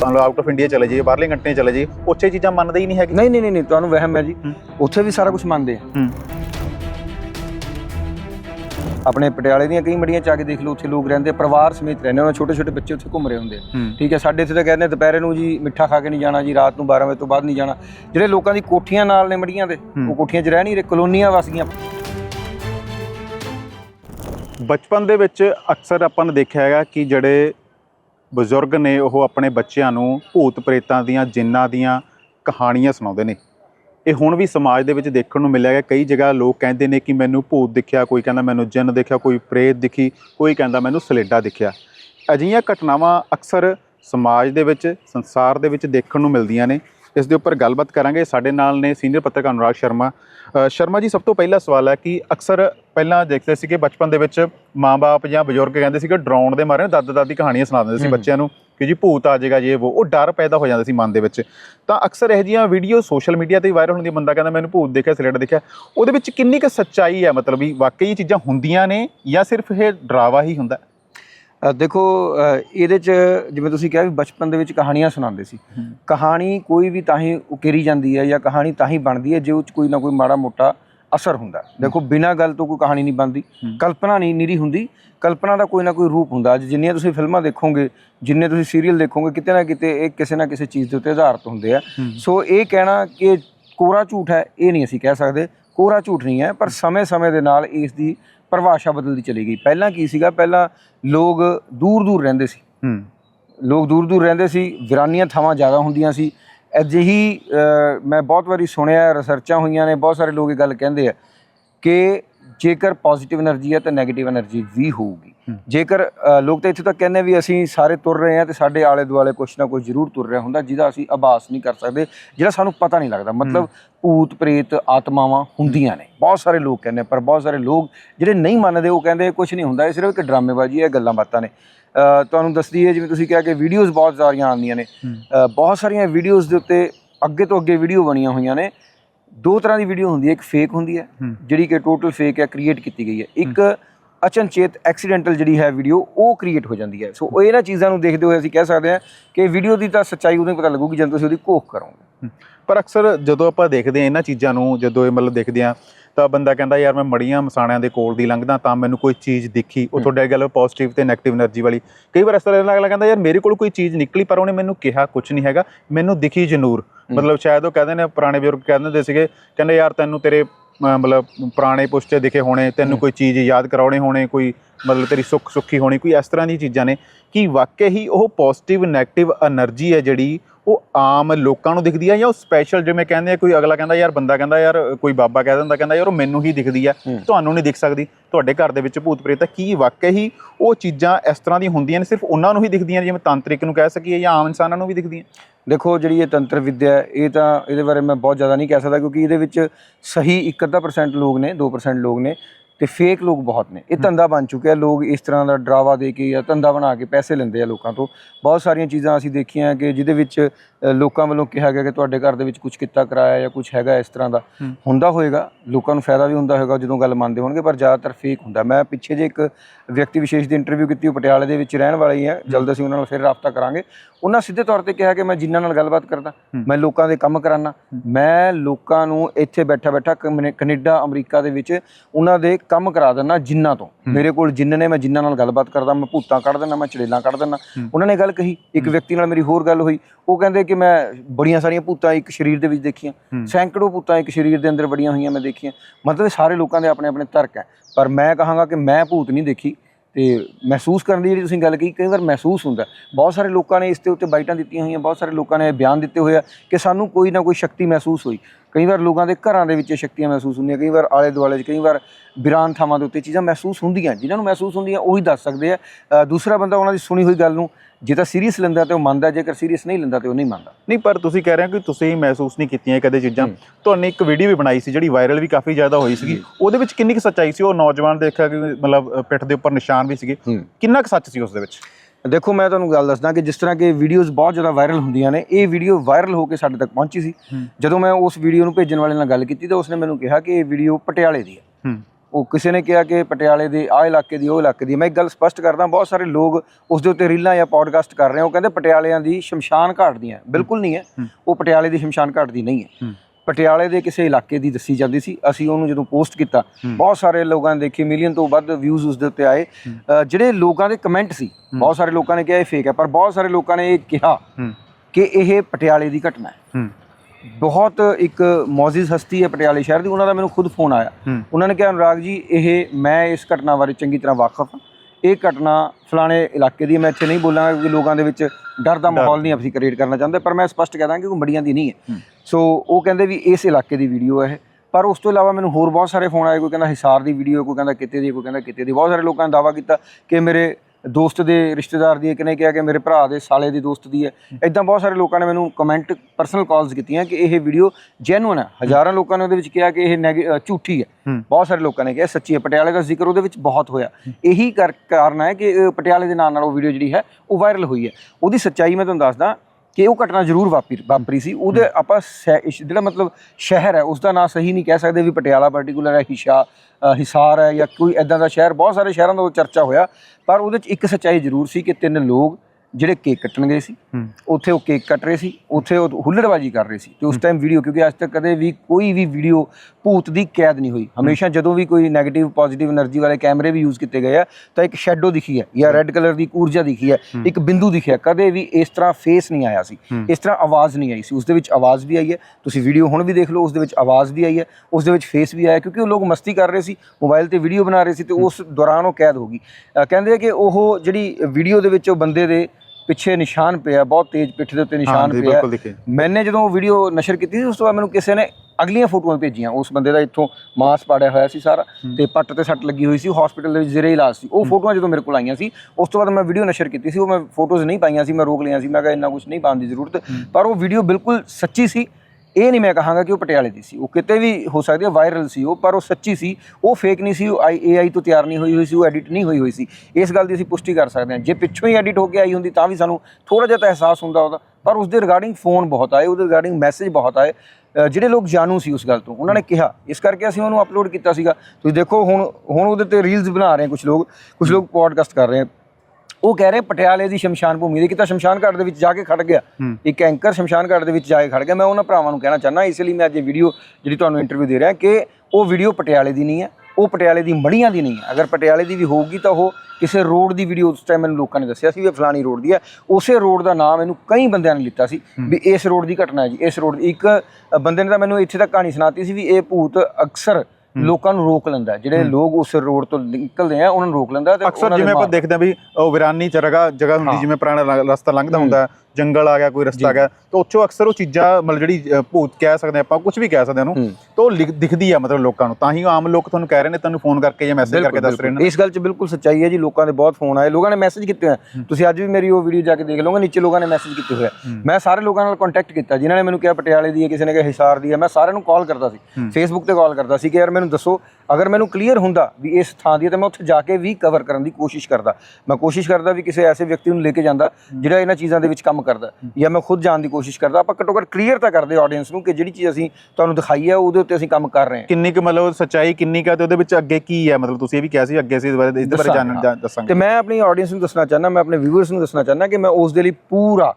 ਤਾਂ ਲੋ ਆਊਟ ਆਫ ਇੰਡੀਆ ਚਲੇ ਜਾਈਏ ਬਾਹਰਲੇ ਕੰਟਰੀਆਂ ਚਲੇ ਜਾਈਏ ਉੱਥੇ ਚੀਜ਼ਾਂ ਮੰਨਦੇ ਹੀ ਨਹੀਂ ਹੈਗੇ। ਨਹੀਂ ਨਹੀਂ ਨਹੀਂ ਤੁਹਾਨੂੰ ਵਹਿਮ ਹੈ ਜੀ। ਉੱਥੇ ਵੀ ਸਾਰਾ ਕੁਝ ਮੰਨਦੇ ਆ। ਆਪਣੇ ਪਟਿਆਲੇ ਦੀਆਂ ਕਈ ਮੜੀਆਂ ਚ ਕੇ ਦੇਖ ਲਓ ਉੱਥੇ ਲੋਕ ਰਹਿੰਦੇ ਪਰਿਵਾਰ ਸਮੇਤ ਰਹਿੰਦੇ ਉਹਨਾਂ ਛੋਟੇ ਛੋਟੇ ਬੱਚੇ ਉੱਥੇ ਘੁੰਮ ਰਹੇ ਹੁੰਦੇ ਠੀਕ ਹੈ ਸਾਡੇ ਇੱਥੇ ਤਾਂ ਕਹਿੰਦੇ ਦੁਪਹਿਰੇ ਨੂੰ ਜੀ ਮਿੱਠਾ ਖਾ ਕੇ ਨਹੀਂ ਜਾਣਾ ਜੀ ਰਾਤ ਨੂੰ 12 ਵਜੇ ਤੋਂ ਬਾਅਦ ਨਹੀਂ ਜਾਣਾ। ਜਿਹੜੇ ਲੋਕਾਂ ਦੀ ਕੋਠੀਆਂ ਨਾਲ ਨੇ ਮੜੀਆਂ ਦੇ। ਉਹ ਕੋਠੀਆਂ 'ਚ ਰਹਿ ਨਹੀਂ ਰਹੇ ਕਲੋਨੀਆਂ ਵਸ ਗਈਆਂ। ਬਚਪਨ ਦੇ ਵਿੱਚ ਅਕਸਰ ਆਪਾਂ ਨੇ ਦੇਖਿਆ ਹੈਗਾ ਕਿ ਜਿਹੜੇ ਬਜ਼ੁਰਗ ਨੇ ਉਹ ਆਪਣੇ ਬੱਚਿਆਂ ਨੂੰ ਭੂਤ ਪ੍ਰੇਤਾਂ ਦੀਆਂ, ਜਿੰਨਾਂ ਦੀਆਂ ਕਹਾਣੀਆਂ ਸੁਣਾਉਂਦੇ ਨੇ। ਇਹ ਹੁਣ ਵੀ ਸਮਾਜ ਦੇ ਵਿੱਚ ਦੇਖਣ ਨੂੰ ਮਿਲਿਆ ਹੈ ਕਈ ਜਗ੍ਹਾ ਲੋਕ ਕਹਿੰਦੇ ਨੇ ਕਿ ਮੈਨੂੰ ਭੂਤ ਦਿਖਿਆ, ਕੋਈ ਕਹਿੰਦਾ ਮੈਨੂੰ ਜਿੰਨ ਦਿਖਿਆ, ਕੋਈ ਪ੍ਰੇਤ ਦਿਖੀ, ਕੋਈ ਕਹਿੰਦਾ ਮੈਨੂੰ ਸਲੇਡਾ ਦਿਖਿਆ। ਅਜਿਹੀਆਂ ਘਟਨਾਵਾਂ ਅਕਸਰ ਸਮਾਜ ਦੇ ਵਿੱਚ, ਸੰਸਾਰ ਦੇ ਵਿੱਚ ਦੇਖਣ ਨੂੰ ਮਿਲਦੀਆਂ ਨੇ। ਇਸ ਦੇ ਉੱਪਰ ਗੱਲਬਾਤ ਕਰਾਂਗੇ। ਸਾਡੇ ਨਾਲ ਨੇ ਸੀਨੀਅਰ ਪੱਤਰਕਾਰ ਅਨੁਰਾਗ ਸ਼ਰਮਾ। ਸ਼ਰਮਾ ਜੀ ਸਭ ਤੋਂ ਪਹਿਲਾ ਸਵਾਲ ਹੈ ਕਿ ਅਕਸਰ ਪਹਿਲਾਂ ਦੇਖਦੇ ਸੀ ਕਿ ਬਚਪਨ ਦੇ ਵਿੱਚ ਮਾਂ-ਬਾਪ ਜਾਂ ਬਜ਼ੁਰਗ ਕਹਿੰਦੇ ਸੀ ਕਿ ਡਰਾਉਣ ਦੇ ਮਾਰੇ ਦਾਦਾ ਦਾਦੀ ਕਹਾਣੀਆਂ ਸੁਣਾ ਦਿੰਦੇ ਸੀ। ਬੱਚਿਆਂ ਨੂੰ ਕਿ ਜੀ ਭੂਤ ਆ ਜਾਏਗਾ ਜੇ ਉਹ ਉਹ ਡਰ ਪੈਦਾ ਹੋ ਜਾਂਦਾ ਸੀ ਮਨ ਦੇ ਵਿੱਚ। ਤਾਂ ਅਕਸਰ ਇਹ ਜਿਹੀਆਂ ਵੀਡੀਓ ਸੋਸ਼ਲ ਮੀਡੀਆ ਤੇ ਵਾਇਰਲ ਹੁੰਦੀ ਬੰਦਾ ਕਹਿੰਦਾ ਮੈਨੂੰ ਭੂਤ ਦੇਖਿਆ ਸਲੇਡਾ ਦੇਖਿਆ। ਉਹਦੇ ਵਿੱਚ ਕਿੰਨੀ ਕੁ ਸੱਚਾਈ ਹੈ ਮਤਲਬ ਵੀ ਵਾਕਈ ਇਹ ਚੀਜ਼ਾਂ ਹੁੰਦੀਆਂ ਨੇ ਜਾਂ ਸਿਰਫ ਇਹ ਡਰਾਵਾ ਹੀ ਹੁੰਦਾ? ਦੇਖੋ ਇਹਦੇ 'ਚ ਜਿਵੇਂ ਤੁਸੀਂ ਕਿਹਾ ਵੀ ਬਚਪਨ ਦੇ ਵਿੱਚ ਕਹਾਣੀਆਂ ਸੁਣਾਉਂਦੇ ਸੀ। ਕਹਾਣੀ ਕੋਈ ਵੀ ਤਾਂ ਹੀ ਉਕੇਰੀ ਜਾਂਦੀ ਹੈ ਜਾਂ ਕਹਾਣੀ ਤਾਂ ਹੀ ਬਣਦੀ ਹੈ ਜੇ ਉਹ 'ਚ ਕੋਈ ਨਾ ਕੋਈ ਮਾੜਾ ਮੋਟਾ ਅਸਰ ਹੁੰਦਾ। ਦੇਖੋ ਬਿਨਾਂ ਗੱਲ ਤੋਂ ਕੋਈ ਕਹਾਣੀ ਨਹੀਂ ਬਣਦੀ। ਕਲਪਨਾ ਨਹੀਂ ਨਿਰੀ ਹੁੰਦੀ। ਕਲਪਨਾ ਦਾ ਕੋਈ ਨਾ ਕੋਈ ਰੂਪ ਹੁੰਦਾ। ਅੱਜ ਜਿੰਨੀਆਂ ਤੁਸੀਂ ਫਿਲਮਾਂ ਦੇਖੋਗੇ ਜਿੰਨੇ ਤੁਸੀਂ ਸੀਰੀਅਲ ਦੇਖੋਗੇ ਕਿਤੇ ਨਾ ਕਿਤੇ ਇਹ ਕਿਸੇ ਨਾ ਕਿਸੇ ਚੀਜ਼ ਦੇ ਉੱਤੇ ਆਧਾਰਿਤ ਹੁੰਦੇ ਆ। ਸੋ ਇਹ ਕਹਿਣਾ ਕਿ ਕੋਰਾ ਝੂਠ ਹੈ ਇਹ ਨਹੀਂ ਅਸੀਂ ਕਹਿ ਸਕਦੇ। ਕੋਰਾ ਝੂਠ ਨਹੀਂ ਹੈ ਪਰ ਸਮੇਂ-ਸਮੇਂ ਦੇ ਨਾਲ ਇਸ ਦੀ ਪਰਿਭਾਸ਼ਾ ਬਦਲਦੀ ਚਲੀ ਗਈ। ਪਹਿਲਾਂ ਕੀ ਸੀਗਾ? ਪਹਿਲਾਂ ਲੋਕ ਦੂਰ-ਦੂਰ ਰਹਿੰਦੇ ਸੀ। ਹੂੰ। ਲੋਕ ਦੂਰ-ਦੂਰ ਰਹਿੰਦੇ ਸੀ ਵਿਰਾਨੀਆਂ ਥਾਵਾਂ ਜ਼ਿਆਦਾ ਹੁੰਦੀਆਂ ਸੀ। ਅਜਿਹੀ ਮੈਂ ਬਹੁਤ ਵਾਰੀ ਸੁਣਿਆ ਰਿਸਰਚਾਂ ਹੋਈਆਂ ਨੇ ਬਹੁਤ ਸਾਰੇ ਲੋਕ ਇਹ ਗੱਲ ਕਹਿੰਦੇ ਆ ਕਿ ਜੇਕਰ ਪੋਜ਼ਿਟਿਵ એનર્ਜੀ ਹੈ ਤਾਂ ਨੈਗੇਟਿਵ એનર્ਜੀ ਵੀ ਹੋਊਗੀ। ਜੇਕਰ ਲੋਕ ਤਾਂ ਇੱਥੇ ਤੱਕ ਕਹਿੰਦੇ ਵੀ ਅਸੀਂ ਸਾਰੇ ਤੁਰ ਰਹੇ ਹਾਂ ਤੇ ਸਾਡੇ ਆਲੇ ਦੁਆਲੇ ਕੁਛ ਨਾ ਕੁਛ ਜ਼ਰੂਰ ਤੁਰ ਰਿਹਾ ਹੁੰਦਾ ਜਿਹਦਾ ਅਸੀਂ ਆਭਾਸ ਨਹੀਂ ਕਰ ਸਕਦੇ ਜਿਹੜਾ ਸਾਨੂੰ ਪਤਾ ਨਹੀਂ ਲੱਗਦਾ। ਮਤਲਬ ਭੂਤ ਪ੍ਰੇਤ ਆਤਮਾਵਾਂ ਹੁੰਦੀਆਂ ਨੇ। ਬਹੁਤ ਸਾਰੇ ਲੋਕ ਕਹਿੰਦੇ ਪਰ ਬਹੁਤ ਸਾਰੇ ਲੋਕ ਜਿਹੜੇ ਨਹੀਂ ਮੰਨਦੇ ਉਹ ਕਹਿੰਦੇ ਕੁਛ ਨਹੀਂ ਹੁੰਦਾ। ਇਹ ਸਿਰਫ ਇੱਕ ਡਰਾਮੇਬਾਜ਼ੀ ਹੈ ਗੱਲਾਂ ਬਾਤਾਂ ਨੇ। ਤੁਹਾਨੂੰ ਦੱਸਦੀ ਹੈ ਜਿਵੇਂ ਤੁਸੀਂ ਕਿਹਾ ਕਿ ਵੀਡੀਓਜ਼ ਬਹੁਤ ਸਾਰੀਆਂ ਆਉਂਦੀਆਂ ਨੇ। ਬਹੁਤ ਸਾਰੀਆਂ ਵੀਡੀਓਜ਼ ਦੇ ਉੱਤੇ ਅੱਗੇ ਤੋਂ ਅੱਗੇ ਵੀਡੀਓ ਬਣੀਆਂ ਹੋਈਆਂ ਨੇ। ਦੋ ਤਰ੍ਹਾਂ ਦੀ ਵੀਡੀਓ ਹੁੰਦੀ ਹੈ ਇੱਕ ਫੇਕ ਹੁੰਦੀ ਹੈ ਜਿਹੜੀ ਕਿ ਟੋਟਲ ਫੇਕ ਹੈ ਕ੍ਰੀਏਟ ਕੀਤੀ ਗਈ ਹੈ। ਇੱਕ ਅਚਨਚੇਤ ਐਕਸੀਡੈਂਟਲ ਜਿਹੜੀ ਹੈ ਵੀਡੀਓ ਉਹ ਕ੍ਰੀਏਟ ਹੋ ਜਾਂਦੀ ਹੈ। ਸੋ ਇਹਨਾਂ ਚੀਜ਼ਾਂ ਨੂੰ ਦੇਖਦੇ ਹੋਏ ਅਸੀਂ ਕਹਿ ਸਕਦੇ ਹਾਂ ਕਿ ਵੀਡੀਓ ਦੀ ਤਾਂ ਸੱਚਾਈ ਉਦੋਂ ਪਤਾ ਲੱਗੂਗੀ ਜਦੋਂ ਤੁਸੀਂ ਉਹਦੀ ਕੋਖ ਕਰੋਗੇ। ਪਰ ਅਕਸਰ ਜਦੋਂ ਆਪਾਂ ਦੇਖਦੇ ਹਾਂ ਇਹਨਾਂ ਚੀਜ਼ਾਂ ਨੂੰ ਜਦੋਂ ਇਹ ਮਤਲਬ ਦੇਖਦੇ ਹਾਂ ਤਾਂ ਬੰਦਾ ਕਹਿੰਦਾ ਯਾਰ ਮੈਂ ਮੜੀਆਂ ਮਸਾਣਿਆਂ ਦੇ ਕੋਲ ਦੀ ਲੰਘਦਾ ਤਾਂ ਮੈਨੂੰ ਕੋਈ ਚੀਜ਼ ਦਿਖੀ। ਉਹ ਤੁਹਾਡੇ ਗੱਲ ਪੋਜ਼ਿਟਿਵ ਤੇ ਨੈਗੇਟਿਵ એનર્ਜੀ ਵਾਲੀ। ਕਈ ਵਾਰ ਇਸ ਤਰ੍ਹਾਂ ਲੱਗਦਾ ਕਹਿੰਦਾ ਯਾਰ ਮੇਰੇ ਕੋਲ ਕੋਈ ਚੀਜ਼ ਨਿਕਲੀ ਪਰ ਉਹਨੇ ਮੈਨੂੰ ਕਿਹਾ ਕੁਝ ਨਹੀਂ ਹੈਗਾ। ਮੈਨੂੰ ਦਿਖੀ ਜ਼ਨੂਰ ਮਤਲਬ ਸ਼ਾਇਦ ਉਹ ਕਹਿੰਦੇ ਨੇ ਪੁਰਾਣੇ ਬਜ਼ੁਰਗ ਕਹਿੰਦੇ ਹੁੰਦੇ ਸੀਗੇ ਕਹਿੰਦੇ ਯਾਰ ਤੈਨੂੰ ਤੇਰੇ ਮਤਲਬ ਪੁਰਾਣੇ ਪੁਸ਼ਤੇ ਦਿਖੇ ਹੋਣੇ ਤੈਨੂੰ ਕੋਈ ਚੀਜ਼ ਯਾਦ ਕਰਾਉਣੇ ਹੋਣੇ ਕੋਈ ਮਤਲਬ ਤੇਰੀ ਸੁੱਖ ਸੁੱਖੀ ਹੋਣੀ ਕੋਈ ਇਸ ਤਰ੍ਹਾਂ ਦੀਆਂ ਚੀਜ਼ਾਂ ਨੇ ਕਿ ਵਾਕਿਆ ਹੀ ਉਹ ਪੋਜ਼ਿਟਿਵ 네ਗੇਟਿਵ એનર્ਜੀ ਹੈ ਜਿਹੜੀ ਉਹ ਆਮ ਲੋਕਾਂ ਨੂੰ ਦਿਖਦੀ ਹੈ ਜਾਂ ਉਹ ਸਪੈਸ਼ਲ ਜਿਵੇਂ ਕਹਿੰਦੇ ਆ ਕੋਈ ਅਗਲਾ ਕਹਿੰਦਾ ਯਾਰ ਬੰਦਾ ਕਹਿੰਦਾ ਯਾਰ ਕੋਈ ਬਾਬਾ ਕਹਿ ਦਿੰਦਾ ਕਹਿੰਦਾ ਯਾਰ ਉਹ ਮੈਨੂੰ ਹੀ ਦਿਖਦੀ ਆ। ਤੁਹਾਨੂੰ ਨਹੀਂ ਦਿਖ ਸਕਦੀ। ਤੁਹਾਡੇ ਘਰ ਦੇ ਵਿੱਚ ਭੂਤ ਪ੍ਰੇਤ ਹੈ ਕੀ ਵਾਕਈ ਹੀ ਉਹ ਚੀਜ਼ਾਂ ਇਸ ਤਰ੍ਹਾਂ ਦੀਆਂ ਹੁੰਦੀਆਂ ਨੇ ਸਿਰਫ ਉਹਨਾਂ ਨੂੰ ਹੀ ਦਿਖਦੀਆਂ ਜਿਵੇਂ ਤਾਂਤਰਿਕ ਨੂੰ ਕਹਿ ਸਕੀਏ ਜਾਂ ਆਮ ਇਨਸਾਨਾਂ ਨੂੰ ਵੀ ਦਿਖਦੀਆਂ? ਦੇਖੋ ਜਿਹੜੀ ਇਹ ਤੰਤਰ ਵਿਦਿਆ ਇਹ ਤਾਂ ਇਹਦੇ ਬਾਰੇ ਮੈਂ ਬਹੁਤ ਜ਼ਿਆਦਾ ਨਹੀਂ ਕਹਿ ਸਕਦਾ ਕਿਉਂਕਿ ਇਹਦੇ ਵਿੱਚ ਸਹੀ 1% ਲੋਕ ਨੇ 2% ਲੋਕ ਨੇ। ਤੇ ਫੇਕ ਲੋਕ ਬਹੁਤ ਨੇ। ਇਹ ਧੰਦਾ ਬਣ ਚੁੱਕਿਆ। ਲੋਕ ਇਸ ਤਰ੍ਹਾਂ ਦਾ ਡਰਾਵਾ ਦੇ ਕੇ ਜਾਂ ਧੰਦਾ ਬਣਾ ਕੇ ਪੈਸੇ ਲੈਂਦੇ ਆ ਲੋਕਾਂ ਤੋਂ। ਬਹੁਤ ਸਾਰੀਆਂ ਚੀਜ਼ਾਂ ਅਸੀਂ ਦੇਖੀਆਂ ਕਿ ਜਿਹਦੇ ਵਿੱਚ ਲੋਕਾਂ ਵੱਲੋਂ ਕਿਹਾ ਗਿਆ ਕਿ ਤੁਹਾਡੇ ਘਰ ਦੇ ਵਿੱਚ ਕੁਝ ਕੀਤਾ ਕਰਾਇਆ ਜਾਂ ਕੁਝ ਹੈਗਾ ਇਸ ਤਰ੍ਹਾਂ ਦਾ। ਹੁੰਦਾ ਹੋਏਗਾ। ਲੋਕਾਂ ਨੂੰ ਫਾਇਦਾ ਵੀ ਹੁੰਦਾ ਹੋਏਗਾ ਜਦੋਂ ਗੱਲ ਮੰਨਦੇ ਹੋਣਗੇ ਪਰ ਜ਼ਿਆਦਾਤਰ ਫੇਕ ਹੁੰਦਾ। ਮੈਂ ਪਿੱਛੇ ਜੇ ਇੱਕ ਵਿਅਕਤੀ ਵਿਸ਼ੇਸ਼ ਦੀ ਇੰਟਰਵਿਊ ਕੀਤੀ ਉਹ ਪਟਿਆਲੇ ਦੇ ਵਿੱਚ ਰਹਿਣ ਵਾਲਾ ਹੀ। ਹੈ। ਜਲਦ ਅਸੀਂ ਉਹਨਾਂ ਨਾਲ ਫਿਰ ਰਾਬਤਾ ਕਰਾਂਗੇ। ਉਹਨਾਂ ਸਿੱਧੇ ਤੌਰ ਤੇ ਕਿਹਾ ਕਿ ਮੈਂ ਜਿਨ੍ਹਾਂ ਨਾਲ ਗੱਲਬਾਤ ਕਰਦਾ। ਮੈਂ ਲੋਕਾਂ ਦੇ ਕੰਮ ਕਰਾਨਾ ਮੈਂ ਲੋਕਾਂ ਨੂੰ ਇੱਥੇ ਬੈਠਾ ਬੈਠਾ ਕੈਨੇਡਾ ਅਮਰੀਕਾ ਦੇ ਵਿੱਚ ਉਹਨਾਂ ਦੇ ਕੰਮ ਕਰਾ ਦਿੰਦਾ ਜਿੰਨਾਂ ਤੋਂ ਮੇਰੇ ਕੋਲ ਜਿੰਨ ਨੇ ਮੈਂ ਜਿੰਨਾਂ ਨਾਲ ਗੱਲਬਾਤ ਕਰਦਾ ਮੈਂ ਭੂਤਾਂ ਕੱਢ ਦਿੰਦਾ ਮੈਂ ਚੜੇਲਾਂ ਕੱਢ ਦਿੰਦਾ। ਉਹਨਾਂ ਨੇ ਗੱਲ ਕਹੀ ਇੱਕ ਵਿਅਕਤੀ ਨਾਲ ਮੇਰੀ ਹੋਰ ਗੱਲ ਹੋਈ ਉਹ ਕਹਿੰਦੇ ਕਿ ਮੈਂ ਬੜੀਆਂ ਸਾਰੀਆਂ ਭੂਤਾਂ ਇੱਕ ਸਰੀਰ ਦੇ ਵਿੱਚ ਦੇਖੀਆਂ। ਸੈਂਕੜੋ ਭੂਤਾਂ ਇੱਕ ਸਰੀਰ ਦੇ ਅੰਦਰ ਬੜੀਆਂ ਹੋਈਆਂ ਮੈਂ ਦੇਖੀਆਂ ਮਤਲਬ ਸਾਰੇ ਲੋਕਾਂ ਦੇ ਆਪਣੇ ਆਪਣੇ ਤਰਕ ਹੈ ਪਰ ਮੈਂ ਕਹਾਂਗਾ ਕਿ ਮੈਂ ਭੂਤ ਨਹੀਂ ਦੇਖੀ ਤੇ ਮਹਿਸੂਸ ਕਰਨ ਦੀ ਜਿਹੜੀ ਤੁਸੀਂ ਗੱਲ ਕਹੀ, ਕਈ ਵਾਰ ਮਹਿਸੂਸ ਹੁੰਦਾ। ਬਹੁਤ ਸਾਰੇ ਲੋਕਾਂ ਨੇ ਇਸ ਦੇ ਉੱਤੇ ਬਾਈਟਾਂ ਦਿੱਤੀਆਂ ਹੋਈਆਂ, ਬਹੁਤ ਸਾਰੇ ਲੋਕਾਂ ਨੇ ਬਿਆਨ ਦਿੱਤੇ ਹੋਏ ਆ ਕਿ ਸਾਨੂੰ ਕੋਈ ਨਾ ਕੋਈ ਸ਼ਕਤੀ ਮਹਿਸੂਸ ਹੋਈ। ਕਈ ਵਾਰ ਲੋਕਾਂ ਦੇ ਘਰਾਂ ਦੇ ਵਿੱਚ ਇਹ ਸ਼ਕਤੀਆਂ ਮਹਿਸੂਸ ਹੁੰਦੀਆਂ, ਕਈ ਵਾਰ ਆਲੇ ਦੁਆਲੇ 'ਚ, ਕਈ ਵਾਰ ਬਿਰਾਨ ਥਾਵਾਂ ਦੇ ਉੱਤੇ ਚੀਜ਼ਾਂ ਮਹਿਸੂਸ ਹੁੰਦੀਆਂ ਜਿਨ੍ਹਾਂ ਨੂੰ ਮਹਿਸੂਸ ਹੁੰਦੀਆਂ ਉਹੀ ਦੱਸ ਸਕਦੇ ਆ। ਦੂਸਰਾ ਬੰਦਾ ਉਹਨਾਂ ਦੀ ਸੁਣੀ ਹੋਈ ਗੱਲ ਨੂੰ ਜੇ ਤਾਂ ਸੀਰੀਅਸ ਲੈਂਦਾ ਤੇ ਉਹ ਮੰਨਦਾ ਜੇਕਰ ਸੀਰੀਅਸ ਨਹੀਂ ਲੈਂਦਾ ਤੇ ਉਹ ਨਹੀਂ ਮੰਨਦਾ। ਨਹੀਂ ਪਰ ਤੁਸੀਂ ਕਹਿ ਰਹੇ ਹੋ ਕਿ ਤੁਸੀਂ ਮਹਿਸੂਸ ਨਹੀਂ ਕੀਤੀਆਂ ਕਦੇ ਚੀਜ਼ਾਂ। ਤੁਹਾਨੂੰ ਇੱਕ ਵੀਡੀਓ ਵੀ ਬਣਾਈ ਸੀ ਜਿਹੜੀ ਵਾਇਰਲ ਵੀ ਕਾਫੀ ਜ਼ਿਆਦਾ ਹੋਈ ਸੀਗੀ। ਉਹਦੇ ਵਿੱਚ ਕਿੰਨੀ ਕੁ ਸੱਚਾਈ ਸੀ? ਉਹ ਨੌਜਵਾਨ ਦੇਖਿਆ ਕਿ ਮਤਲਬ ਪਿੱਠ ਦੇ ਉੱਪਰ ਨਿਸ਼ਾਨ ਵੀ ਸੀਗੇ। ਕਿੰਨਾ ਕੁ ਸੱਚ ਸੀ ਉਸ ਦੇ ਵਿੱਚ? ਦੇਖੋ ਮੈਂ ਤੁਹਾਨੂੰ ਗੱਲ ਦੱਸਦਾ ਕਿ ਜਿਸ ਤਰ੍ਹਾਂ ਕਿ ਵੀਡੀਓਜ਼ ਬਹੁਤ ਜ਼ਿਆਦਾ ਵਾਇਰਲ ਹੁੰਦੀਆਂ ਨੇ ਇਹ ਵੀਡੀਓ ਵਾਇਰਲ ਹੋ ਕੇ ਸਾਡੇ ਤੱਕ ਪਹੁੰਚੀ ਸੀ। ਜਦੋਂ ਮੈਂ ਉਸ ਵੀਡੀਓ ਨੂੰ ਭੇਜਣ ਵਾਲੇ ਨਾਲ ਗੱਲ ਕੀਤੀ ਤਾਂ ਉਸਨੇ ਮੈਨੂੰ ਕਿਹਾ ਕਿ ਇਹ ਵੀਡੀਓ ਪਟਿਆਲੇ ਦੀ ਹੂੰ। ਉਹ ਕਿਸੇ ਨੇ ਕਿਹਾ ਕਿ ਪਟਿਆਲੇ ਦੇ ਆਹ ਇਲਾਕੇ ਦੀ ਉਹ ਇਲਾਕੇ ਦੀ। ਮੈਂ ਇੱਕ ਗੱਲ ਸਪਸ਼ਟ ਕਰਦਾ ਬਹੁਤ ਸਾਰੇ ਲੋਕ ਉਸ ਦੇ ਉੱਤੇ ਰੀਲਾਂ ਜਾਂ ਪੋਡਕਾਸਟ ਕਰ ਰਹੇ ਆ। ਉਹ ਕਹਿੰਦੇ ਪਟਿਆਲਿਆਂ ਦੀ ਸ਼ਮਸ਼ਾਨ ਘਾਟ ਦੀ ਹੈ। ਬਿਲਕੁਲ ਨਹੀਂ ਹੈ। ਉਹ ਪਟਿਆਲੇ ਦੀ ਸ਼ਮਸ਼ਾਨ ਘਾਟ ਦੀ ਨਹੀਂ ਹੈ। ਪਟਿਆਲੇ ਦੇ ਕਿਸੇ ਇਲਾਕੇ ਦੀ ਦੱਸੀ ਜਾਂਦੀ ਸੀ। ਅਸੀਂ ਉਹਨੂੰ ਜਦੋਂ ਪੋਸਟ ਕੀਤਾ। ਬਹੁਤ ਸਾਰੇ ਲੋਕਾਂ ਨੇ ਦੇਖੇ ਮਿਲੀਅਨ ਤੋਂ ਵੱਧ ਵਿਊਜ਼ ਉਸ ਦੇ ਉੱਤੇ ਆਏ। ਜਿਹੜੇ ਲੋਕਾਂ ਦੇ ਕਮੈਂਟ ਸੀ ਬਹੁਤ ਸਾਰੇ ਲੋਕਾਂ ਨੇ ਕਿਹਾ ਇਹ ਫੇਕ ਹੈ। ਪਰ ਬਹੁਤ ਸਾਰੇ ਲੋਕਾਂ ਨੇ ਇਹ ਕਿਹਾ ਕਿ ਇਹ ਪਟਿਆਲੇ ਦੀ ਘਟਨਾ ਹੂੰ। ਬਹੁਤ ਇੱਕ ਮੌਜੂਦ ਹਸਤੀ ਹੈ ਪਟਿਆਲੇ ਸ਼ਹਿਰ ਦੀ ਉਹਨਾਂ ਦਾ ਮੈਨੂੰ ਖੁਦ ਫੋਨ ਆਇਆ। ਉਹਨਾਂ ਨੇ ਕਿਹਾ ਅਨੁਰਾਗ ਜੀ ਇਹ ਮੈਂ ਇਸ ਘਟਨਾ ਬਾਰੇ ਚੰਗੀ ਤਰ੍ਹਾਂ ਵਾਕਫ ਹਾਂ। ਇਹ ਘਟਨਾ ਫਲਾਣੇ ਇਲਾਕੇ ਦੀ। ਮੈਂ ਇੱਥੇ ਨਹੀਂ ਬੋਲਾਂਗਾ ਕਿਉਂਕਿ ਲੋਕਾਂ ਦੇ ਵਿੱਚ ਡਰ ਦਾ ਮਾਹੌਲ ਨਹੀਂ ਅਸੀਂ ਕ੍ਰੀਏਟ ਕਰਨਾ ਚਾਹੁੰਦੇ ਪਰ ਮੈਂ ਸਪਸ਼ਟ ਕਹਿ ਦਾਂ ਕਿ ਕੋਈ ਮੜੀਆਂ ਦੀ ਨਹੀਂ ਹੈ। ਸੋ ਉਹ ਕਹਿੰਦੇ ਵੀ ਇਸ ਇਲਾਕੇ ਦੀ ਵੀਡੀਓ ਹੈ ਪਰ ਉਸ ਤੋਂ ਇਲਾਵਾ ਮੈਨੂੰ ਹੋਰ ਬਹੁਤ ਸਾਰੇ ਫੋਨ ਆਏ ਕੋਈ ਕਹਿੰਦਾ ਹਿਸਾਰ ਦੀ ਵੀਡੀਓ ਕੋਈ ਕਹਿੰਦਾ ਕਿਤੇ ਦੀ ਕੋਈ ਕਹਿੰਦਾ ਕਿਤੇ ਦੀ ਬਹੁਤ ਸਾਰੇ ਲੋਕਾਂ ਨੇ ਦਾਵਾ ਕੀਤਾ ਕਿ ਮੇਰੇ ਦੋਸਤ ਦੇ ਰਿਸ਼ਤੇਦਾਰ ਦੀ ਹੈ ਕਿਨੇ ਕਿਹਾ ਕਿ ਮੇਰੇ ਭਰਾ ਦੇ ਸਾਲੇ ਦੀ ਦੋਸਤ ਦੀ ਹੈ। ਇਦਾਂ ਬਹੁਤ ਸਾਰੇ ਲੋਕਾਂ ਨੇ ਮੈਨੂੰ ਕਮੈਂਟ ਪਰਸਨਲ ਕਾਲਸ ਕੀਤੀਆਂ ਕਿ ਇਹ ਵੀਡੀਓ ਜੈਨੂਇਨ ਹੈ। ਹਜ਼ਾਰਾਂ ਲੋਕਾਂ ਨੇ ਉਹਦੇ ਵਿੱਚ ਕਿਹਾ ਕਿ ਇਹ ਝੂਠੀ ਹੈ। ਬਹੁਤ ਸਾਰੇ ਲੋਕਾਂ ਨੇ ਕਿਹਾ ਸੱਚੀ ਹੈ। ਪਟਿਆਲੇ ਦਾ ਜ਼ਿਕਰ ਉਹਦੇ ਵਿੱਚ ਬਹੁਤ ਹੋਇਆ। ਇਹੀ ਕਰ- ਕਾਰਨ ਹੈ ਕਿ ਪਟਿਆਲੇ ਦੇ ਨਾਂ ਨਾਲ ਉਹ ਵੀਡੀਓ ਜਿਹੜੀ ਹੈ ਉਹ ਵਾਇਰਲ ਹੋਈ ਹੈ। ਉਹਦੀ ਸੱਚਾਈ ਮੈਂ ਤੁਹਾਨੂੰ ਦੱਸਦਾ ਕਿ ਉਹ ਘਟਨਾ ਜ਼ਰੂਰ ਵਾਪਰੀ ਵਾਪਰੀ ਸੀ। ਉਹਦੇ ਆਪਾਂ ਜਿਹੜਾ ਮਤਲਬ ਸ਼ਹਿਰ ਹੈ ਉਸ ਦਾ ਨਾਂ ਸਹੀ ਨਹੀਂ ਕਹਿ ਸਕਦੇ ਵੀ ਪਟਿਆਲਾ ਪਾਰਟਿਕੂਲਰ ਹੈ ਹਿਸ਼ਾ ਹਿਸਾਰ ਹੈ ਜਾਂ ਕੋਈ ਐਦਾਂ ਦਾ ਸ਼ਹਿਰ। ਬਹੁਤ ਸਾਰੇ ਸ਼ਹਿਰਾਂ ਦਾ ਚਰਚਾ ਹੋਇਆ ਪਰ ਉਹਦੇ 'ਚ ਇੱਕ ਸੱਚਾਈ ਜ਼ਰੂਰ ਸੀ ਕਿ ਤਿੰਨ ਲੋਕ ਜਿਹੜੇ ਕੇਕ ਕੱਟਣ ਗਏ ਸੀ ਉੱਥੇ ਉਹ ਕੇਕ ਕੱਟ ਰਹੇ ਸੀ ਉੱਥੇ ਉਹ ਹੁੱਲੜਬਾਜੀ ਕਰ ਰਹੇ ਸੀ ਤੇ ਉਸ ਟਾਈਮ ਵੀਡੀਓ ਕਿਉਂਕਿ ਅੱਜ ਤੱਕ ਕਦੇ ਵੀ ਕੋਈ ਵੀ ਵੀਡੀਓ ਭੂਤ ਦੀ ਕੈਦ ਨਹੀਂ ਹੋਈ। ਹਮੇਸ਼ਾ ਜਦੋਂ ਵੀ ਕੋਈ 네ਗੇਟਿਵ ਪੋਜ਼ਿਟਿਵ એનર્ਜੀ ਵਾਲੇ ਕੈਮਰੇ ਵੀ ਯੂਜ਼ ਕੀਤੇ ਗਏ ਆ ਤਾਂ ਇੱਕ ਸ਼ੈਡੋ ਦਿਖੀ ਹੈ ਜਾਂ ਰੈੱਡ ਕਲਰ ਦੀ ਊਰਜਾ ਦਿਖੀ ਹੈ ਇੱਕ ਬਿੰਦੂ ਦਿਖਿਆ। ਕਦੇ ਵੀ ਇਸ ਤਰ੍ਹਾਂ ਫੇਸ ਨਹੀਂ ਆਇਆ ਸੀ। ਇਸ ਤਰ੍ਹਾਂ ਆਵਾਜ਼ ਨਹੀਂ ਆਈ ਸੀ। ਉਸ ਦੇ ਵਿੱਚ ਆਵਾਜ਼ ਵੀ ਆਈ ਹੈ। ਤੁਸੀਂ ਵੀਡੀਓ ਹੁਣ ਵੀ ਦੇਖ ਲਓ ਉਸ ਦੇ ਵਿੱਚ ਆਵਾਜ਼ ਵੀ ਆਈ ਹੈ। ਉਸ ਦੇ ਵਿੱਚ ਫੇਸ ਵੀ ਆਇਆ ਕਿਉਂਕਿ ਉਹ ਲੋਕ ਮਸਤੀ ਕਰ ਰਹੇ ਸੀ ਮੋਬਾਈਲ ਤੇ ਵੀਡੀਓ ਬਣਾ ਰਹੇ ਸੀ ਤੇ ਉਸ ਦੌਰਾਨ ਉਹ ਕੈਦ ਹੋ ਗਈ। ਕਹਿੰਦੇ ਕਿ ਉਹ ਜਿਹੜੀ ਵੀਡੀਓ ਦੇ ਵਿੱਚ ਉਹ ਬੰਦੇ ਦੇ ਪਿੱਛੇ ਨਿਸ਼ਾਨ ਪਿਆ ਬਹੁਤ ਤੇਜ਼ ਪਿੱਠ ਦੇ ਉੱਤੇ ਨਿਸ਼ਾਨ ਪਿਆ। ਮੈਨੇ ਜਦੋਂ ਉਹ ਵੀਡੀਓ ਨਸ਼ਰ ਕੀਤੀ ਸੀ ਉਸ ਤੋਂ ਬਾਅਦ ਮੈਨੂੰ ਕਿਸੇ ਨੇ ਅਗਲੀਆਂ ਫੋਟੋਆਂ ਭੇਜੀਆਂ। ਉਸ ਬੰਦੇ ਦਾ ਇੱਥੋਂ ਮਾਸ ਪਾੜਿਆ ਹੋਇਆ ਸੀ ਸਾਰਾ। ਤੇ ਪੱਟ ਤੇ ਸੱਟ ਲੱਗੀ ਹੋਈ ਸੀ ਹਸਪੀਟਲ ਦੇ ਵਿੱਚ ਜ਼ੇਰੇ ਇਲਾਜ ਸੀ। ਉਹ ਫੋਟੋਆਂ ਜਦੋਂ ਮੇਰੇ ਕੋਲ ਆਈਆਂ ਸੀ ਉਸ ਤੋਂ ਬਾਅਦ ਮੈਂ ਵੀਡੀਓ ਨਸ਼ਰ ਕੀਤੀ ਸੀ। ਉਹ ਮੈਂ ਫੋਟੋਜ਼ ਨਹੀਂ ਪਾਈਆਂ ਸੀ ਮੈਂ ਰੋਕ ਲਈਆਂ ਸੀ। ਮੈਂ ਕਿਹਾ ਇੰਨਾ ਕੁਝ ਨਹੀਂ ਪਾਉਣ ਦੀ ਜ਼ਰੂਰਤ। ਪਰ ਉਹ ਵੀਡੀਓ ਬਿਲਕੁਲ ਸੱਚੀ ਸੀ। ਇਹ ਨਹੀਂ ਮੈਂ ਕਹਾਂਗਾ ਕਿ ਉਹ ਪਟਿਆਲੇ ਦੀ ਸੀ। ਉਹ ਕਿਤੇ ਵੀ ਹੋ ਸਕਦੀ ਹੈ ਵਾਇਰਲ ਸੀ ਉਹ, ਪਰ ਉਹ ਸੱਚੀ ਸੀ। ਉਹ ਫੇਕ ਨਹੀਂ ਸੀ, ਉਹ ਆਈ ਤੋਂ ਤਿਆਰ ਨਹੀਂ ਹੋਈ ਹੋਈ ਸੀ, ਉਹ ਐਡਿਟ ਨਹੀਂ ਹੋਈ ਹੋਈ ਸੀ। ਇਸ ਗੱਲ ਦੀ ਅਸੀਂ ਪੁਸ਼ਟੀ ਕਰ ਸਕਦੇ ਹਾਂ। ਜੇ ਪਿੱਛੋਂ ਹੀ ਐਡਿਟ ਹੋ ਕੇ ਆਈ ਹੁੰਦੀ ਤਾਂ ਵੀ ਸਾਨੂੰ ਥੋੜਾ ਜਿਹਾ ਤਾਂ ਅਹਿਸਾਸ ਹੁੰਦਾ ਉਹਦਾ। ਪਰ ਉਸ ਦੇ ਰਿਗਾਰਡਿੰਗ ਫੋਨ ਬਹੁਤ ਆਏ, ਉਹਦੇ ਰਿਗਾਰਡਿੰਗ ਮੈਸੇਜ ਬਹੁਤ ਆਏ। ਜਿਹੜੇ ਲੋਕ ਜਾਣੂ ਸੀ ਉਸ ਗੱਲ ਤੋਂ, ਉਹਨਾਂ ਨੇ ਕਿਹਾ। ਇਸ ਕਰਕੇ ਅਸੀਂ ਉਹਨੂੰ ਅਪਲੋਡ ਕੀਤਾ ਸੀਗਾ। ਤੁਸੀਂ ਦੇਖੋ, ਹੁਣ ਹੁਣ ਉਹਦੇ ਤੇ ਰੀਲਸ ਬਣਾ ਰਹੇ ਕੁਝ ਲੋਕ। ਕੁਝ ਲੋਕ ਪੋਡਕਾਸਟ ਕਰ ਰਹੇ ਆ। ਉਹ ਕਹਿ ਰਹੇ ਪਟਿਆਲੇ ਦੀ ਸ਼ਮਸ਼ਾਨ ਭੂਮੀ ਦੇ ਕਿਤਾ ਸ਼ਮਸ਼ਾਨ ਘਾਟ ਦੇ ਵਿੱਚ ਜਾ ਕੇ ਖੜ ਗਿਆ। ਇੱਕ ਐਂਕਰ ਸ਼ਮਸ਼ਾਨ ਘਾਟ ਦੇ ਵਿੱਚ ਜਾ ਕੇ ਖੜ ਗਿਆ। ਮੈਂ ਉਹਨਾਂ ਭਰਾਵਾਂ ਨੂੰ ਕਹਿਣਾ ਚਾਹੁੰਦਾ ਇਸ ਲਈ ਮੈਂ ਅੱਜ ਇਹ ਵੀਡੀਓ ਜਿਹੜੀ ਤੁਹਾਨੂੰ ਇੰਟਰਵਿਊ ਦੇ ਰਿਹਾ ਕਿ ਉਹ ਵੀਡੀਓ ਪਟਿਆਲੇ ਦੀ ਨਹੀਂ ਹੈ ਉਹ ਪਟਿਆਲੇ ਦੀ ਮੜੀਆਂ ਦੀ ਨਹੀਂ ਹੈ। ਅਗਰ ਪਟਿਆਲੇ ਦੀ ਵੀ ਹੋਊਗੀ ਤਾਂ ਉਹ ਕਿਸੇ ਰੋਡ ਦੀ ਵੀਡੀਓ ਉਸ ਟਾਈਮ ਮੈਨੂੰ ਲੋਕਾਂ ਨੇ ਦੱਸਿਆ ਸੀ ਵੀ ਇਹ ਫਲਾਣੀ ਰੋਡ ਦੀ ਹੈ। ਉਸੇ ਰੋਡ ਦਾ ਨਾਮ ਇਹਨੂੰ ਕਈ ਬੰਦਿਆਂ ਨੇ ਲਿੱਤਾ ਸੀ ਵੀ ਇਸ ਰੋਡ ਦੀ ਘਟਨਾ ਹੈ ਜੀ ਇਸ ਰੋਡ ਇੱਕ ਬੰਦੇ ਨੇ ਤਾਂ ਮੈਨੂੰ ਇੱਥੇ ਤੱਕ ਕਹਾਣੀ ਸੁਣਾਤੀ ਸੀ ਵੀ ਇਹ ਭੂਤ ਅਕਸਰ ਲੋਕਾਂ ਨੂੰ ਰੋਕ ਲੈਂਦਾ। ਜਿਹੜੇ ਲੋਕ ਉਸ ਰੋਡ ਤੋਂ ਨਿਕਲਦੇ ਆ ਉਹਨਾਂ ਨੂੰ ਰੋਕ ਲੈਂਦਾ ਤੇ ਅਕਸਰ ਜਿਵੇਂ ਆਪਾਂ ਦੇਖਦੇ ਆ ਵੀ ਉਹ ਵਿਰਾਨੀ ਜਗ੍ਹਾ ਜਗ੍ਹਾ ਹੁੰਦੀ। ਜਿਵੇਂ ਪੁਰਾਣਾ ਰਸਤਾ ਲੰਘਦਾ ਹੁੰਦਾ ਜੰਗਲ ਆ ਗਿਆ ਕੋਈ ਰਸਤਾ ਆ ਗਿਆ ਤਾਂ ਉੱਚੋਂ ਅਕਸਰ ਉਹ ਚੀਜ਼ਾਂ ਮਤਲਬ ਜਿਹੜੀ ਭੂਤ ਕਹਿ ਸਕਦੇ ਆਪਾਂ ਕੁਝ ਵੀ ਕਹਿ ਸਕਦੇ ਉਹਨੂੰ। ਤਾਂ ਉਹ ਦਿਖਦੀ ਆ ਮਤਲਬ ਲੋਕਾਂ ਨੂੰ। ਤਾਂ ਹੀ ਆਮ ਲੋਕ ਤੁਹਾਨੂੰ ਕਹਿ ਰਹੇ ਨੇ ਤੁਹਾਨੂੰ ਫੋਨ ਕਰਕੇ ਜਾਂ ਮੈਸੇਜ ਕਰਕੇ ਦੱਸ ਰਹੇ ਨੇ। ਇਸ ਗੱਲ 'ਚ ਬਿਲਕੁਲ ਸੱਚਾਈ ਹੈ ਜੀ ਲੋਕਾਂ ਦੇ ਬਹੁਤ ਫੋਨ ਆਏ ਲੋਕਾਂ ਨੇ ਮੈਸੇਜ ਕੀਤੇ ਹੋਏ ਤੁਸੀਂ ਅੱਜ ਵੀ ਮੇਰੀ ਉਹ ਵੀਡੀਓ ਜਾ ਕੇ ਦੇਖ ਲਓਗੇ ਨੀਚੇ ਲੋਕਾਂ ਨੇ ਮੈਸੇਜ ਕੀਤੇ ਹੋਏ ਮੈਂ ਸਾਰੇ ਲੋਕਾਂ ਨਾਲ ਕੰਟੈਕਟ ਕੀਤਾ ਜਿਨ੍ਹਾਂ ਨੇ ਮੈਨੂੰ ਕਿਹਾ ਪਟਿਆਲੇ ਦੀ ਹੈ ਕਿਸੇ ਨੇ ਕਿਹਾ ਹਿਸਾਰ ਦੀ ਹੈ ਮੈਂ ਸਾਰਿਆਂ ਨੂੰ ਕਾਲ ਕਰਦਾ ਸੀ। ਫੇਸਬੁੱਕ ਤੇ ਕਾਲ ਕਰਦਾ ਸੀ ਕਿ ਯਾਰ ਮੈਨੂੰ ਦੱਸੋ ਅਗਰ ਮੈਨੂੰ ਕਲੀਅਰ ਹੁੰਦਾ ਵੀ ਇਸ ਥਾਂ ਦੀ ਤਾਂ ਮੈਂ ਉੱਥੇ ਜਾ ਕੇ ਵੀ ਕਵਰ ਕਰਨ ਦੀ ਕੋਸ਼ਿਸ਼ ਕਰਦਾ। ਮੈਂ ਕੋਸ਼ਿਸ਼ ਕਰਦਾ ਵੀ ਕਿਸੇ ਐਸੇ ਵਿਅਕਤੀ ਨੂੰ ਲੈ ਕੇ ਜਾਂਦਾ ਜਿਹੜਾ ਇਹਨਾਂ ਚੀਜ਼ਾਂ ਦੇ ਵਿੱਚ ਕੰਮ ਕੰਮ ਕਰਦਾ। ਜਾਂ ਮੈਂ ਖੁਦ ਜਾਣ ਦੀ ਕੋਸ਼ਿਸ਼ ਕਰਦਾ। ਆਪਾਂ ਘੱਟੋ ਘੱਟ ਕਲੀਅਰ ਤਾਂ ਕਰਦੇ ਆਡੀਅנס ਨੂੰ ਕਿ ਜਿਹੜੀ ਚੀਜ਼ ਅਸੀਂ ਤੁਹਾਨੂੰ ਦਿਖਾਈ ਹੈ ਉਹਦੇ ਉੱਤੇ ਅਸੀਂ ਕੰਮ ਕਰ ਰਹੇ ਹਾਂ। ਕਿੰਨੀ ਕੁ ਮਤਲਬ ਸੱਚਾਈ ਕਿੰਨੀ ਕੁ ਤੇ ਉਹਦੇ ਵਿੱਚ ਅੱਗੇ ਕੀ ਹੈ ਮਤਲਬ ਤੁਸੀਂ ਇਹ ਵੀ ਕਿਹਾ ਸੀ ਅੱਗੇ ਅਸੀਂ ਇਸ ਬਾਰੇ ਇਸ ਬਾਰੇ ਜਾਣਨ ਦੱਸਾਂਗੇ ਤੇ ਮੈਂ ਆਪਣੀ ਆਡੀਅנס ਨੂੰ ਦੱਸਣਾ ਚਾਹੁੰਦਾ ਮੈਂ ਆਪਣੇ ਵਿਊਅਰਸ ਨੂੰ ਦੱਸਣਾ ਚਾਹੁੰਦਾ ਕਿ ਮੈਂ ਉਸ ਦੇ ਲਈ ਪੂਰਾ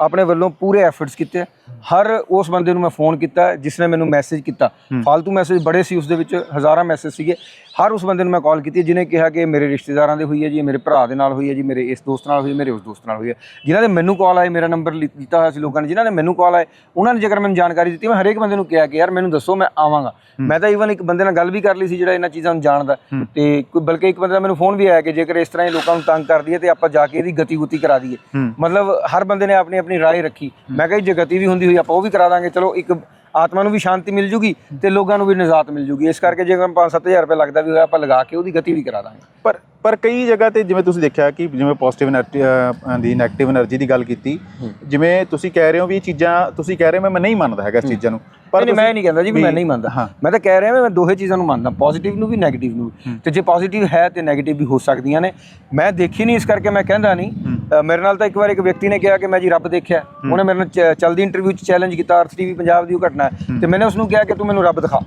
ਆਪਣੇ ਵੱਲੋਂ ਪੂਰੇ ਐਫਰਟਸ ਕੀਤੇ ਹਰ ਉਸ ਬੰਦੇ ਨੂੰ ਮੈਂ ਫੋਨ ਕੀਤਾ ਜਿਸ ਨੇ ਮੈਨੂੰ ਮੈਸੇਜ ਕੀਤਾ। ਫालतू ਮੈਸੇਜ ਬੜੇ ਸੀ ਉਸ ਦੇ ਵਿੱਚ ਹਜ਼ਾਰਾਂ ਮੈਸੇਜ ਸੀਗੇ। ਹਰ ਉਸ ਬੰਦੇ ਨੂੰ ਮੈਂ ਕਾਲ ਕੀਤੀ ਜਿਹਨੇ ਕਿਹਾ ਕਿ ਮੇਰੇ ਰਿਸ਼ਤੇਦਾਰਾਂ ਦੇ ਹੋਈ ਹੈ ਜੀ ਮੇਰੇ ਭਰਾ ਦੇ ਨਾਲ ਹੋਈ ਹੈ ਜੀ ਮੇਰੇ ਇਸ ਦੋਸਤ ਨਾਲ ਹੋਈ ਹੈ ਮੇਰੇ ਉਸ ਦੋਸਤ ਨਾਲ ਹੋਈ ਹੈ। ਜਿਨ੍ਹਾਂ ਦੇ ਮੈਨੂੰ ਕਾਲ ਆਏ ਮੇਰਾ ਨੰਬਰ ਦਿੱਤਾ ਹੋਇਆ ਸੀ ਲੋਕਾਂ ਨੇ ਜਿਨ੍ਹਾਂ ਨੇ ਮੈਨੂੰ ਕਾਲ ਆਏ ਉਹਨਾਂ ਨੇ ਜੇਕਰ ਮੈਨੂੰ ਜਾਣਕਾਰੀ ਦਿੱਤੀ ਮੈਂ ਹਰੇਕ ਬੰਦੇ ਨੂੰ ਕਿਹਾ ਕਿ ਯਾਰ ਮੈਨੂੰ ਦੱਸੋ ਮੈਂ ਆਵਾਂਗਾ। ਮੈਂ ਤਾਂ ਈਵਨ ਇੱਕ ਬੰਦੇ ਨਾਲ ਗੱਲ ਵੀ ਕਰ ਲਈ ਸੀ ਜਿਹੜਾ ਇਹਨਾਂ ਚੀਜ਼ਾਂ ਨੂੰ ਜਾਣਦਾ। ਤੇ ਕੋਈ ਬਲਕਿ ਇੱਕ ਬੰਦੇ ਦਾ ਮੈਨੂੰ ਫੋਨ ਵੀ ਆਇਆ ਕਿ ਜੇਕਰ ਇਸ ਤਰ੍ਹਾਂ ਹੀ ਲੋਕਾਂ ਨੂੰ ਤੰਗ ਕਰਦੀ ਹੈ ਤੇ ਆਪਾਂ ਜਾ ਕੇ ਇਹਦੀ ਗਤੀ ਗੁਤੀ ਕਰਾ ਦਈਏ। ਮਤਲਬ ਹਰ ਬੰਦੇ ਨੇ ਆਪਣੀ ਆਪਣੀ ਰਾਏ ਰੱਖੀ। ਮੈਂ ਕਿਹਾ ਜੇ ਗਤੀ ਵੀ ਹੁੰਦੀ ਹੋਈ ਆਪਾਂ ਉਹ ਵੀ ਕਰਾ ਦਾਂਗੇ। ਚਲੋ ਇੱਕ ਆਤਮਾ ਨੂੰ ਵੀ ਸ਼ਾਂਤੀ ਮਿਲ ਜੂਗੀ ਤੇ ਲੋਕਾਂ ਨੂੰ ਵੀ ਨਿਜਾਤ ਮਿਲ ਜੂਗੀ। ਇਸ ਕਰਕੇ ਜੇ 5-7000 ਰੁਪਏ ਲੱਗਦਾ ਵੀ ਹੋਇਆ, ਆਪਾਂ ਲਗਾ ਕੇ ਉਹਦੀ ਗਤੀ ਵੀ ਕਰਾ ਦਾਂਗੇ। ਪਰ ਪਰ ਕਈ ਜਗ੍ਹਾ ਤੇ ਜਿਵੇਂ ਤੁਸੀਂ ਦੇਖਿਆ ਕਿ ਜਿਵੇਂ ਪੋਜ਼ਿਟਿਵ એનર્ਜੀ ਦੀ ਨੈਗੇਟਿਵ એનર્ਜੀ ਦੀ ਗੱਲ ਕੀਤੀ ਜਿਵੇਂ ਤੁਸੀਂ ਕਹਿ ਰਹੇ ਹੋ ਵੀ ਇਹ ਚੀਜ਼ਾਂ ਤੁਸੀਂ ਕਹਿ ਰਹੇ ਹੋ ਮੈਂ ਨਹੀਂ ਮੰਨਦਾ ਹੈਗਾ ਇਸ ਚੀਜ਼ਾਂ ਨੂੰ ਪਰ ਨਹੀਂ ਮੈਂ ਨਹੀਂ ਕਹਿੰਦਾ ਜੀ ਵੀ ਮੈਂ ਨਹੀਂ ਮੰਨਦਾ। ਮੈਂ ਤਾਂ ਕਹਿ ਰਿਹਾ ਮੈਂ ਦੋਹੇ ਚੀਜ਼ਾਂ ਨੂੰ ਮੰਨਦਾ ਪੋਜ਼ਿਟਿਵ ਨੂੰ ਵੀ ਨੈਗੇਟਿਵ ਨੂੰ ਤੇ ਜੇ ਪੋਜ਼ਿਟਿਵ ਹੈ ਤੇ ਨੈਗੇਟਿਵ ਵੀ ਹੋ ਸਕਦੀਆਂ ਨੇ। ਮੈਂ ਦੇਖੀ ਨਹੀਂ ਇਸ ਕਰਕੇ ਮੈਂ ਕਹਿੰਦਾ ਨਹੀਂ। ਮੇਰੇ ਨਾਲ ਤਾਂ ਇੱਕ ਵਾਰ ਇੱਕ ਵਿਅਕਤੀ ਨੇ ਕਿਹਾ ਕਿ ਮੈਂ ਜੀ ਰੱਬ ਦੇਖਿਆ। ਉਹਨੇ ਮੇਰੇ ਨਾਲ ਚੱਲਦੀ ਇੰਟਰਵਿਊ 'ਚ ਚੈਲੰਜ ਕੀਤਾ ਆਰਥ ਵੀ ਪੰਜਾਬ ਦੀ ਉਹ ਘਟਨਾ ਤੇ ਮੈਨੇ ਉਸ ਨੂੰ ਕਿਹਾ ਕਿ ਤੂੰ ਮੈਨੂੰ ਰੱਬ ਦਿਖਾ।